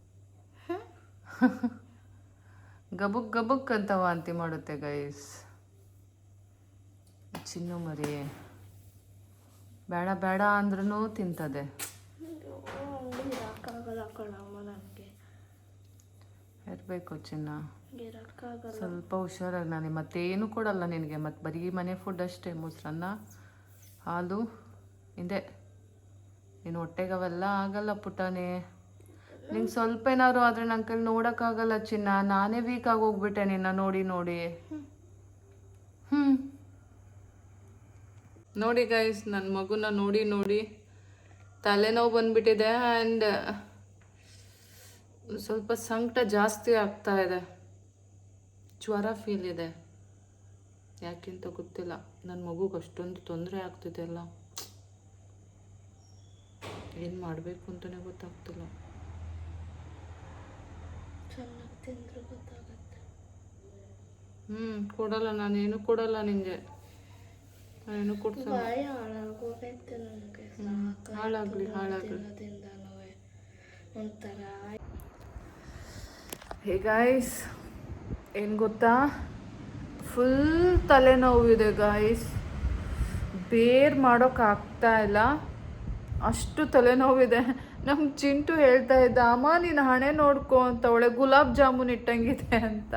ಗಬುಕ್ ಗಬುಕ್ ಅಂತ ವಾಂತಿ ಮಾಡುತ್ತೆ ಗೈಸ್ ಚಿನ್ನು ಮರಿ ಬೇಡ ಬೇಡ ಅಂದ್ರೂ ತಿಂತದೆ. ಇರಬೇಕು ಚಿನ್ನ. ಸ್ವಲ್ಪ ಹುಷಾರಾಗಿ ನಾನು ಮತ್ತೇನು ಕೊಡಲ್ಲ ನಿನಗೆ. ಮತ್ತು ಬರೀ ಮನೆ ಫುಡ್ ಅಷ್ಟೇ ಮೊಸರನ್ನ ಹಾಲು ಇದೆ ನೀನು ಹೊಟ್ಟೆಗೆ ಅವೆಲ್ಲ ಆಗಲ್ಲ ಪುಟಾನೆ ನಿಂಗೆ ಸ್ವಲ್ಪ ಏನಾದ್ರು ಆದರೆ ನನ್ನ ಕೈಲಿ ನೋಡೋಕ್ಕಾಗಲ್ಲ ಚಿನ್ನ. ನಾನೇ ವೀಕ್ ಹೋಗ್ಬಿಟ್ಟೆ ನಿನ್ನ ನೋಡಿ ನೋಡಿ. ಹ್ಞೂ ನೋಡಿ ಗೈಸ್ ನನ್ನ ಮಗುನ ನೋಡಿ ನೋಡಿ ತಲೆನೋವು ಬಂದ್ಬಿಟ್ಟಿದೆ ಆ್ಯಂಡ್ ಸ್ವಲ್ಪ ಸಂಕಟ ಜಾಸ್ತಿ ಆಗ್ತಾ ಇದೆ. ಜ್ವರ ಫೀಲ್ ಇದೆ. ಯಾಕೆಂತ ಗೊತ್ತಿಲ್ಲ. ನನ್ನ ಮಗುಗೆ ಅಷ್ಟೊಂದು ತೊಂದರೆ ಆಗ್ತಿದೆ ಅಲ್ಲ. ಏನು ಮಾಡಬೇಕು ಅಂತಲೇ ಗೊತ್ತಾಗ್ತಿಲ್ಲ. ಚೆನ್ನಾಗಿ ತಿಂದ್ರೆ ಗೊತ್ತಾಗುತ್ತೆ. ಹ್ಞೂ ಕೊಡಲ್ಲ ನಾನೇನು ಕೊಡಲ್ಲ ನಿಂಗೆ. ನಾನೇನು ಕೊಡ್ತಾನೆ ಬಾಯಿ ಹಾಳಾಗೋಗೈತೆ ನನಗೆ ಹಾಳಾಗ್ಲಿ ಹಾಳಾಗ್ಲಿ. ತಿನ್ನೋದ್ರಿಂದನೂ ಒಂಥರ ಹೇ ಗಾಯ್ಸ್ ಏನು ಗೊತ್ತಾ? ಫುಲ್ ತಲೆನೋವಿದೆ ಗಾಯ್ಸ್ ಬೇರ್ ಮಾಡೋಕ್ಕಾಗ್ತಾ ಇಲ್ಲ. ಅಷ್ಟು ತಲೆನೋವಿದೆ ನಮ್ಮ ಚಿಂಟು ಹೇಳ್ತಾ ಇದ್ದ ಅಮ್ಮ ನೀನು ಹಣೆ ನೋಡ್ಕೊ ಅಂತ. ಒಳ್ಳೆ ಗುಲಾಬ್ ಜಾಮೂನ್ ಇಟ್ಟಂಗಿದೆ ಅಂತ.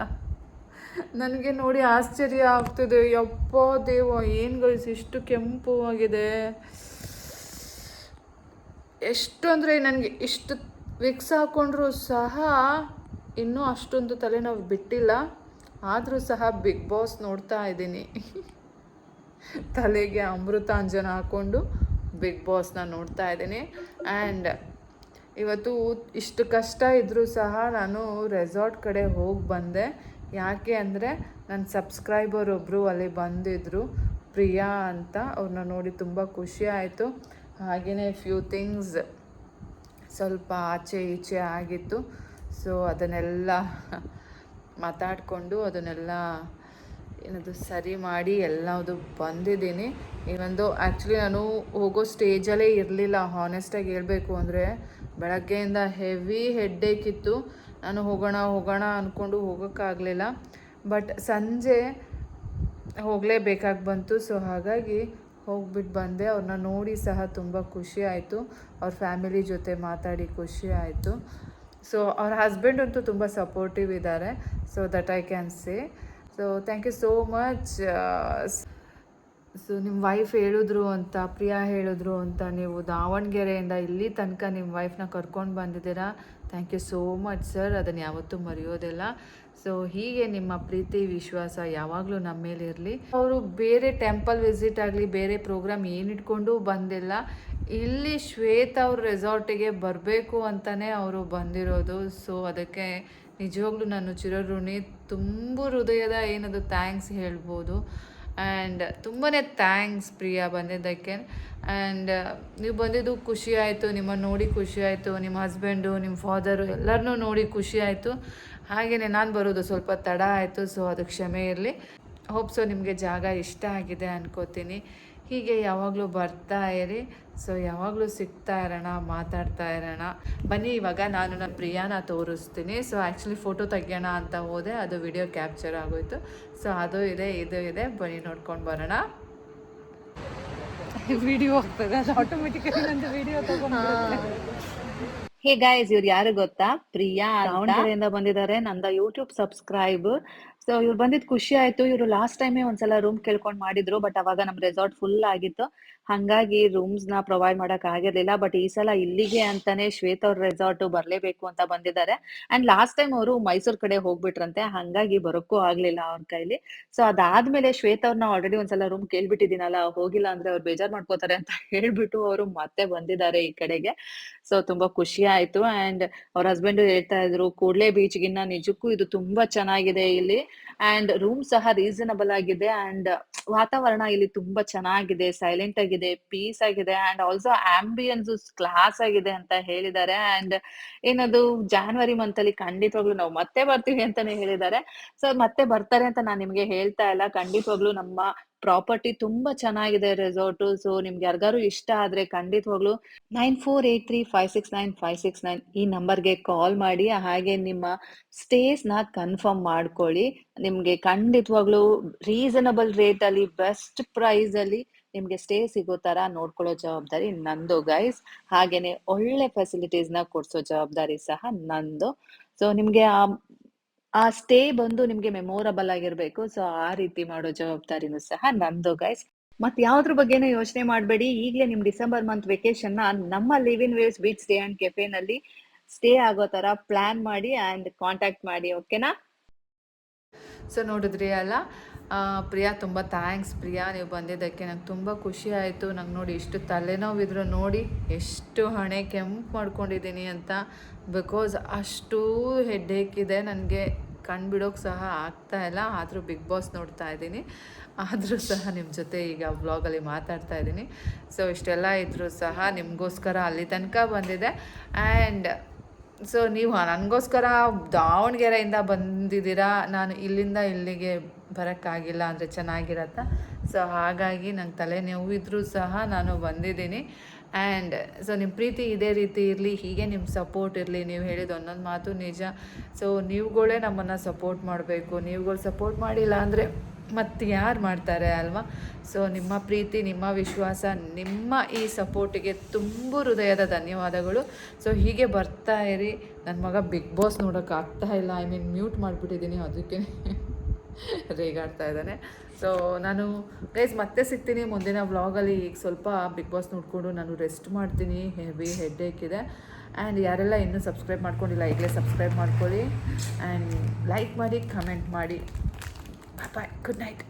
ನನಗೆ ನೋಡಿ ಆಶ್ಚರ್ಯ ಆಗ್ತಿದೆ. ಯಪ್ಪ ದೇವ, ಏನು ಗಳಿಸಿ ಇಷ್ಟು ಕೆಂಪು ಆಗಿದೆ. ಎಷ್ಟು ಅಂದರೆ ನನಗೆ ಇಷ್ಟು ವಿಕ್ಸ್ ಹಾಕೊಂಡ್ರೂ ಸಹ ಇನ್ನೂ ಅಷ್ಟೊಂದು ತಲೆನೋವು ಬಿಟ್ಟಿಲ್ಲ. ಆದರೂ ಸಹ ಬಿಗ್ ಬಾಸ್ ನೋಡ್ತಾ ಇದ್ದೀನಿ. ತಲೆಗೆ ಅಮೃತಾಂಜನ ಹಾಕ್ಕೊಂಡು ಬಿಗ್ ಬಾಸ್ನ ನೋಡ್ತಾ ಇದ್ದೀನಿ. ಆ್ಯಂಡ್ ಇವತ್ತು ಇಷ್ಟು ಕಷ್ಟ ಇದ್ದರೂ ಸಹ ನಾನು ರೆಸಾರ್ಟ್ ಕಡೆ ಹೋಗಿ ಬಂದೆ. ಯಾಕೆ ಅಂದರೆ ನನ್ನ ಸಬ್ಸ್ಕ್ರೈಬರ್ ಒಬ್ಬರು ಅಲ್ಲಿ ಬಂದಿದ್ದರು ಪ್ರಿಯಾ ಅಂತ. ಅವ್ರನ್ನ ನೋಡಿ ತುಂಬ ಖುಷಿ ಆಯಿತು. ಹಾಗೆಯೇ ಫ್ಯೂ ಥಿಂಗ್ಸ್ ಸ್ವಲ್ಪ ಆಚೆ ಈಚೆ ಆಗಿತ್ತು. ಸೊ ಅದನ್ನೆಲ್ಲ ಮಾತಾಡಿಕೊಂಡು ಅದನ್ನೆಲ್ಲ ಏನದು ಸರಿ ಮಾಡಿ ಎಲ್ಲದು ಬಂದಿದ್ದೀನಿ. ಇವೊಂದು ಆ್ಯಕ್ಚುಲಿ ನಾನು ಹೋಗೋ ಸ್ಟೇಜಲ್ಲೇ ಇರಲಿಲ್ಲ ಹಾನೆಸ್ಟಾಗಿ ಹೇಳಬೇಕು ಅಂದರೆ, ಬೆಳಗ್ಗೆಯಿಂದ ಹೆವಿ ಹೆಡ್ಡೇಕ್ ಇತ್ತು. ನಾನು ಹೋಗೋಣ ಹೋಗೋಣ ಅಂದ್ಕೊಂಡು ಹೋಗೋಕ್ಕಾಗಲಿಲ್ಲ. ಬಟ್ ಸಂಜೆ ಹೋಗಲೇಬೇಕಾಗಿ ಬಂತು. ಸೊ ಹಾಗಾಗಿ ಹೋಗ್ಬಿಟ್ಟು ಬಂದೆ. ಅವ್ರನ್ನ ನೋಡಿ ಸಹ ತುಂಬ ಖುಷಿ ಆಯಿತು. ಅವ್ರ ಫ್ಯಾಮಿಲಿ ಜೊತೆ ಮಾತಾಡಿ ಖುಷಿ ಆಯಿತು. ಸೊ ಅವ್ರ ಹಸ್ಬೆಂಡ್ ಅಂತೂ ತುಂಬ ಸಪೋರ್ಟಿವ್ ಇದ್ದಾರೆ. So that I can say. So thank you so much. So ನಿಮ್ಮ ವೈಫ್ ಹೇಳಿದ್ರು ಅಂತ, ಪ್ರಿಯಾ ಹೇಳಿದ್ರು ಅಂತ ನೀವು ದಾವಣಗೆರೆಯಿಂದ ಇಲ್ಲಿ ತನಕ ನಿಮ್ಮ ವೈಫ್ನ ಕರ್ಕೊಂಡು ಬಂದಿದ್ದೀರಾ? Thank you so much sir ಅದನ್ನು ಯಾವತ್ತೂ ಮರೆಯೋದಿಲ್ಲ. ಸೊ ಹೀಗೆ ನಿಮ್ಮ ಪ್ರೀತಿ, ವಿಶ್ವಾಸ ಯಾವಾಗಲೂ ನಮ್ಮ ಮೇಲೆ ಇರಲಿ. ಅವರು ಬೇರೆ ಟೆಂಪಲ್ ವಿಸಿಟ್ ಆಗಲಿ, ಬೇರೆ ಪ್ರೋಗ್ರಾಮ್ ಏನಿಟ್ಕೊಂಡು ಬಂದಿಲ್ಲ. ಇಲ್ಲಿ ಶ್ವೇತ ಅವ್ರ ರೆಸಾರ್ಟಿಗೆ ಬರಬೇಕು ಅಂತಲೇ ಅವರು ಬಂದಿರೋದು. ಸೊ ಅದಕ್ಕೆ ನಿಜವಾಗ್ಲೂ ನಾನು ಚಿರಋಣಿ ತುಂಬ ಹೃದಯದ ಏನದು ಥ್ಯಾಂಕ್ಸ್ ಹೇಳ್ಬೋದು. ಆ್ಯಂಡ್ ತುಂಬಾ ಥ್ಯಾಂಕ್ಸ್ ಪ್ರಿಯಾ ಬಂದಿದ್ದಕ್ಕೆ. ಆ್ಯಂಡ್ ನೀವು ಬಂದಿದ್ದು ಖುಷಿ ಆಯಿತು ನಿಮ್ಮನ್ನು ನೋಡಿ ಖುಷಿ ಆಯಿತು, ನಿಮ್ಮ ಹಸ್ಬೆಂಡು ನಿಮ್ಮ ಫಾದರು ಎಲ್ಲರನ್ನೂ ನೋಡಿ ಖುಷಿ ಆಯಿತು. ಹಾಗೆಯೇ ನಾನು ಬರೋದು ಸ್ವಲ್ಪ ತಡ ಆಯಿತು ಸೊ ಅದು ಕ್ಷಮೆ ಇರಲಿ. ಹೋಪ್ ಸೊ ನಿಮಗೆ ಜಾಗ ಇಷ್ಟ ಆಗಿದೆ ಅನ್ಕೋತೀನಿ. ಹೀಗೆ ಯಾವಾಗಲೂ ಬರ್ತಾ ಇರಿ. ಸೊ ಯಾವಾಗಲೂ ಸಿಗ್ತಾ ಇರೋಣ ಮಾತಾಡ್ತಾ ಇರೋಣ. ಬನ್ನಿ ಇವಾಗ ನಾನು ನನ್ನ ಪ್ರಿಯಾನ ತೋರಿಸ್ತೀನಿ. ಸೊ ಆ್ಯಕ್ಚುಲಿ ಫೋಟೋ ತೆಗಿಯೋಣ ಅಂತ ಹೋದೆ. ಅದು ವಿಡಿಯೋ ಕ್ಯಾಪ್ಚರ್ ಆಗೋಯ್ತು. ಸೊ ಅದು ಇದೆ ಇದು ಇದೆ. ಬನ್ನಿ ನೋಡ್ಕೊಂಡು ಬರೋಣ. ವಿಡಿಯೋ ಹೋಗ್ತದೆ ಅದು ಆಟೋಮೆಟಿಕಲಿ ನಂದು ವಿಡಿಯೋ ಹೇ. ಗಾಯ್ಸ್ ಇವ್ರು ಯಾರು ಗೊತ್ತಾ? ಪ್ರಿಯಾ ದಾವಣಗೆರೆಯಿಂದ ಬಂದಿದ್ದಾರೆ. ನಂದ ಯೂಟ್ಯೂಬ್ ಸಬ್ಸ್ಕ್ರೈಬ್ ಸೊ ಇವ್ರು ಬಂದಿದ್ ಖುಷಿ ಆಯ್ತು. ಇವ್ರು ಲಾಸ್ಟ್ ಟೈಮೇ ಒಂದ್ಸಲ ರೂಮ್ ಕೇಳ್ಕೊಂಡ್ ಮಾಡಿದ್ರು ಬಟ್ ಅವಾಗ ನಮ್ ರೆಸಾರ್ಟ್ ಫುಲ್ ಆಗಿತ್ತು. ಹಂಗಾಗಿ ರೂಮ್ಸ್ನ ಪ್ರೊವೈಡ್ ಮಾಡಕ್ ಆಗಿರ್ಲಿಲ್ಲ ಬಟ್ ಈ ಸಲ ಇಲ್ಲಿಗೆ ಅಂತಾನೆ ಶ್ವೇತ ಅವ್ರ ರೆಸಾರ್ಟ್ ಬರ್ಲೇಬೇಕು ಅಂತ ಬಂದಿದ್ದಾರೆ. ಅಂಡ್ ಲಾಸ್ಟ್ ಟೈಮ್ ಅವರು ಮೈಸೂರ್ ಕಡೆ ಹೋಗ್ಬಿಟ್ರಂತೆ, ಹಂಗಾಗಿ ಬರೋಕ್ಕೂ ಆಗ್ಲಿಲ್ಲ ಅವ್ರ ಕೈಲಿ. ಸೊ ಅದಾದ್ಮೇಲೆ ಶ್ವೇತ ಅವ್ರನ್ನ ಆಲ್ರೆಡಿ ಒಂದ್ಸಲ ರೂಮ್ ಕೇಳ್ಬಿಟ್ಟಿದ್ದೀನಲ್ಲ, ಹೋಗಿಲ್ಲ ಅಂದ್ರೆ ಅವ್ರು ಬೇಜಾರ್ ಮಾಡ್ಕೋತಾರೆ ಅಂತ ಹೇಳ್ಬಿಟ್ಟು ಅವರು ಮತ್ತೆ ಬಂದಿದ್ದಾರೆ ಈ ಕಡೆಗೆ. ಸೊ ತುಂಬಾ ಖುಷಿ ಆಯ್ತು. ಅಂಡ್ ಅವ್ರ ಹಸ್ಬೆಂಡ್ ಹೇಳ್ತಾ ಇದ್ರು, ಕೂಡ್ಲೆ ಬೀಚ್ ಗಿನ್ನ ನಿಜಕ್ಕೂ ಇದು ತುಂಬಾ ಚೆನ್ನಾಗಿದೆ ಇಲ್ಲಿ. ಅಂಡ್ ರೂಮ್ ಸಹ ರೀಸನಬಲ್ ಆಗಿದೆ ಅಂಡ್ ವಾತಾವರಣ ಇಲ್ಲಿ ತುಂಬಾ ಚೆನ್ನಾಗಿದೆ ಸೈಲೆಂಟ್ ಆಗಿದೆ ಪೀಸ್ ಆಗಿದೆ ಅಂಡ್ ಆಲ್ಸೋ ಆಂಬಿಯನ್ಸ್ ಕ್ಲಾಸ್ ಆಗಿದೆ ಅಂತ ಹೇಳಿದ್ದಾರೆ. ಅಂಡ್ ಏನದು ಜಾನ್ವರಿ ಮಂತ್ ಅಲ್ಲಿ ಖಂಡಿತವಾಗ್ಲೂ ನಾವು ಮತ್ತೆ ಬರ್ತೀವಿ ಅಂತಾನೆ ಹೇಳಿದ್ದಾರೆ. ಸೊ ಮತ್ತೆ ಬರ್ತಾರೆ ಅಂತ ನಾನು ನಿಮ್ಗೆ ಹೇಳ್ತಾ ಇಲ್ಲ. ಖಂಡಿತವಾಗ್ಲೂ ನಮ್ಮ ಪ್ರಾಪರ್ಟಿ ತುಂಬಾ ಚೆನ್ನಾಗಿದೆ ರೆಸಾರ್ಟ್ ಸೊ ನಿಮ್ಗೆ ಯಾರಿಗಾರು ಇಷ್ಟ ಆದ್ರೆ ಖಂಡಿತವಾಗ್ಲು nine four eight three five six nine five six nine ಈ ನಂಬರ್ಗೆ ಕಾಲ್ ಮಾಡಿ ಹಾಗೆ ನಿಮ್ಮ ಸ್ಟೇಸ್ನ ಕನ್ಫರ್ಮ್ ಮಾಡ್ಕೊಳ್ಳಿ. ನಿಮ್ಗೆ ಖಂಡಿತವಾಗ್ಲೂ ರೀಸನಬಲ್ ರೇಟ್ ಅಲ್ಲಿ ಬೆಸ್ಟ್ ಪ್ರೈಸ್ ಅಲ್ಲಿ ನಿಮ್ಗೆ ಸ್ಟೇ ಸಿಗೋ ತರ ನೋಡ್ಕೊಳ್ಳೋ ಜವಾಬ್ದಾರಿ ನಂದು ಗೈಸ್ ಹಾಗೇನೆ ಒಳ್ಳೆ ಫೆಸಿಲಿಟೀಸ್ನ ಕೊಡ್ಸೋ ಜವಾಬ್ದಾರಿ ಸಹ ನಂದು. ಸೊ ನಿಮ್ಗೆ ಆ ಆ ಸ್ಟೇ ಬಂದು ನಿಮ್ಗೆ ಮೆಮೊರಬಲ್ ಆಗಿರ್ಬೇಕು. ಸೊ ಆ ರೀತಿ ಮಾಡೋ ಜವಾಬ್ದಾರಿನೂ ಸಹ ನಂದು ಗೈಸ್ ಮತ್ ಯಾವ್ದ್ರ ಬಗ್ಗೆನೂ ಯೋಚನೆ ಮಾಡಬೇಡಿ. ಈಗಲೇ ನಿಮ್ ಡಿಸೆಂಬರ್ ಮಂತ್ ವೆಕೇಶನ್ ನಮ್ಮ live in waves beach stay and ಕೆಫೆನಲ್ಲಿ stay ಆಗೋ ತರ ಪ್ಲಾನ್ ಮಾಡಿ ಅಂಡ್ ಕಾಂಟ್ಯಾಕ್ಟ್ ಮಾಡಿ ಓಕೆನಾ ಸೊ ನೋಡಿದ್ರಿ ಅಲ್ಲ? ಪ್ರಿಯಾ, ತುಂಬ ಥ್ಯಾಂಕ್ಸ್ ಪ್ರಿಯಾ, ನೀವು ಬಂದಿದ್ದಕ್ಕೆ ನಂಗೆ ತುಂಬ ಖುಷಿ ಆಯಿತು. ನಂಗೆ ನೋಡಿ ಎಷ್ಟು ತಲೆನೋವಿದ್ರು ನೋಡಿ ಎಷ್ಟು ಹಣೆ ಕೆಂಪು ಮಾಡ್ಕೊಂಡಿದ್ದೀನಿ ಅಂತ. ಬಿಕಾಸ್ ಅಷ್ಟು ಹೆಡ್ಡೇಕ್ ಇದೆ. ನನಗೆ ಕಣ್ಣು ಬಿಡೋಕೆ ಸಹ ಆಗ್ತಾ ಇಲ್ಲ. ಆದರೂ ಬಿಗ್ ಬಾಸ್ ನೋಡ್ತಾ ಇದ್ದೀನಿ. ಆದರೂ ಸಹ ನಿಮ್ಮ ಜೊತೆ ಈಗ ವ್ಲಾಗಲ್ಲಿ ಮಾತಾಡ್ತಾ ಇದ್ದೀನಿ. ಸೊ ಇಷ್ಟೆಲ್ಲ ಇದ್ದರೂ ಸಹ ನಿಮಗೋಸ್ಕರ ಅಲ್ಲಿ ತನಕ ಬಂದಿದೆ. ಆ್ಯಂಡ್ ಸೊ ನೀವು ನನಗೋಸ್ಕರ ದಾವಣಗೆರೆಯಿಂದ ಬಂದಿದ್ದೀರಾ? ನಾನು ಇಲ್ಲಿಂದ ಇಲ್ಲಿಗೆ ಬರೋಕ್ಕಾಗಿಲ್ಲ ಅಂದರೆ ಚೆನ್ನಾಗಿರತ್ತಾ? ಸೊ ಹಾಗಾಗಿ ನಂಗೆ ತಲೆ ನೋವಿದ್ರೂ ಸಹ ನಾನು ಬಂದಿದ್ದೀನಿ. ಆ್ಯಂಡ್ ಸೊ ನಿಮ್ಮ ಪ್ರೀತಿ ಇದೇ ರೀತಿ ಇರಲಿ, ಹೀಗೆ ನಿಮ್ಮ ಸಪೋರ್ಟ್ ಇರಲಿ. ನೀವು ಹೇಳಿದ ಒಂದೊಂದು ಮಾತು ನಿಜ. ಸೊ ನೀವುಗಳೇ ನಮ್ಮನ್ನು ಸಪೋರ್ಟ್ ಮಾಡಬೇಕು. ನೀವುಗಳು ಸಪೋರ್ಟ್ ಮಾಡಿಲ್ಲ ಅಂದರೆ ಮತ್ತು ಯಾರು ಮಾಡ್ತಾರೆ ಅಲ್ವಾ? ಸೊ ನಿಮ್ಮ ಪ್ರೀತಿ, ನಿಮ್ಮ ವಿಶ್ವಾಸ, ನಿಮ್ಮ ಈ ಸಪೋರ್ಟಿಗೆ ತುಂಬ ಹೃದಯದ ಧನ್ಯವಾದಗಳು. ಸೊ ಹೀಗೆ ಬರ್ತಾ ಇರಿ. ನನ್ನ ಮಗ ಬಿಗ್ ಬಾಸ್ ನೋಡೋಕ್ಕಾಗ್ತಾ ಇಲ್ಲ. ಐ ಮೀನ್ ಮ್ಯೂಟ್ ಮಾಡಿಬಿಟ್ಟಿದ್ದೀನಿ ಅದಕ್ಕೆ ರೇಗಾಡ್ತಾ ಇದ್ದಾನೆ. ಸೊ ನಾನು ಗೈಸ್ ಮತ್ತೆ ಸಿಗ್ತೀನಿ ಮುಂದಿನ ವ್ಲಾಗಲ್ಲಿ ಈಗ ಸ್ವಲ್ಪ ಬಿಗ್ ಬಾಸ್ ನೋಡಿಕೊಂಡು ನಾನು ರೆಸ್ಟ್ ಮಾಡ್ತೀನಿ. ಹೆವಿ ಹೆಡ್ ಇದೆ. ಆ್ಯಂಡ್ ಯಾರೆಲ್ಲ ಇನ್ನೂ ಸಬ್ಸ್ಕ್ರೈಬ್ ಮಾಡ್ಕೊಂಡಿಲ್ಲ, ಈಗಲೇ ಸಬ್ಸ್ಕ್ರೈಬ್ ಮಾಡ್ಕೊಳ್ಳಿ. ಆ್ಯಂಡ್ ಲೈಕ್ ಮಾಡಿ ಕಮೆಂಟ್ ಮಾಡಿ. ಬಾಯ್ ಗುಡ್ ನೈಟ್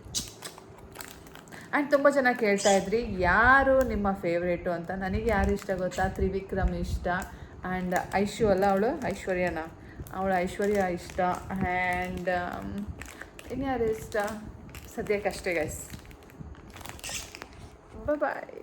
ಆ್ಯಂಡ್ ತುಂಬ ಜನ ಕೇಳ್ತಾ ಇದ್ರಿ, ಯಾರು ನಿಮ್ಮ ಫೇವ್ರೇಟು ಅಂತ? ನನಗೆ ಯಾರು ಇಷ್ಟ ಗೊತ್ತಾ? ತ್ರಿವಿಕ್ರಮ್ ಇಷ್ಟ ಆ್ಯಂಡ್ ಐಶು ಅಲ್ಲ ಅವಳು? ಐಶ್ವರ್ಯನ? ಅವಳು ಐಶ್ವರ್ಯ ಇಷ್ಟ ಆ್ಯಂಡ್ ಇನ್ಯಾರು ಇಷ್ಟ? ಸದ್ಯಕ್ಕೆ ಅಷ್ಟೇ ಗೈಸ್ ಬಾಯ್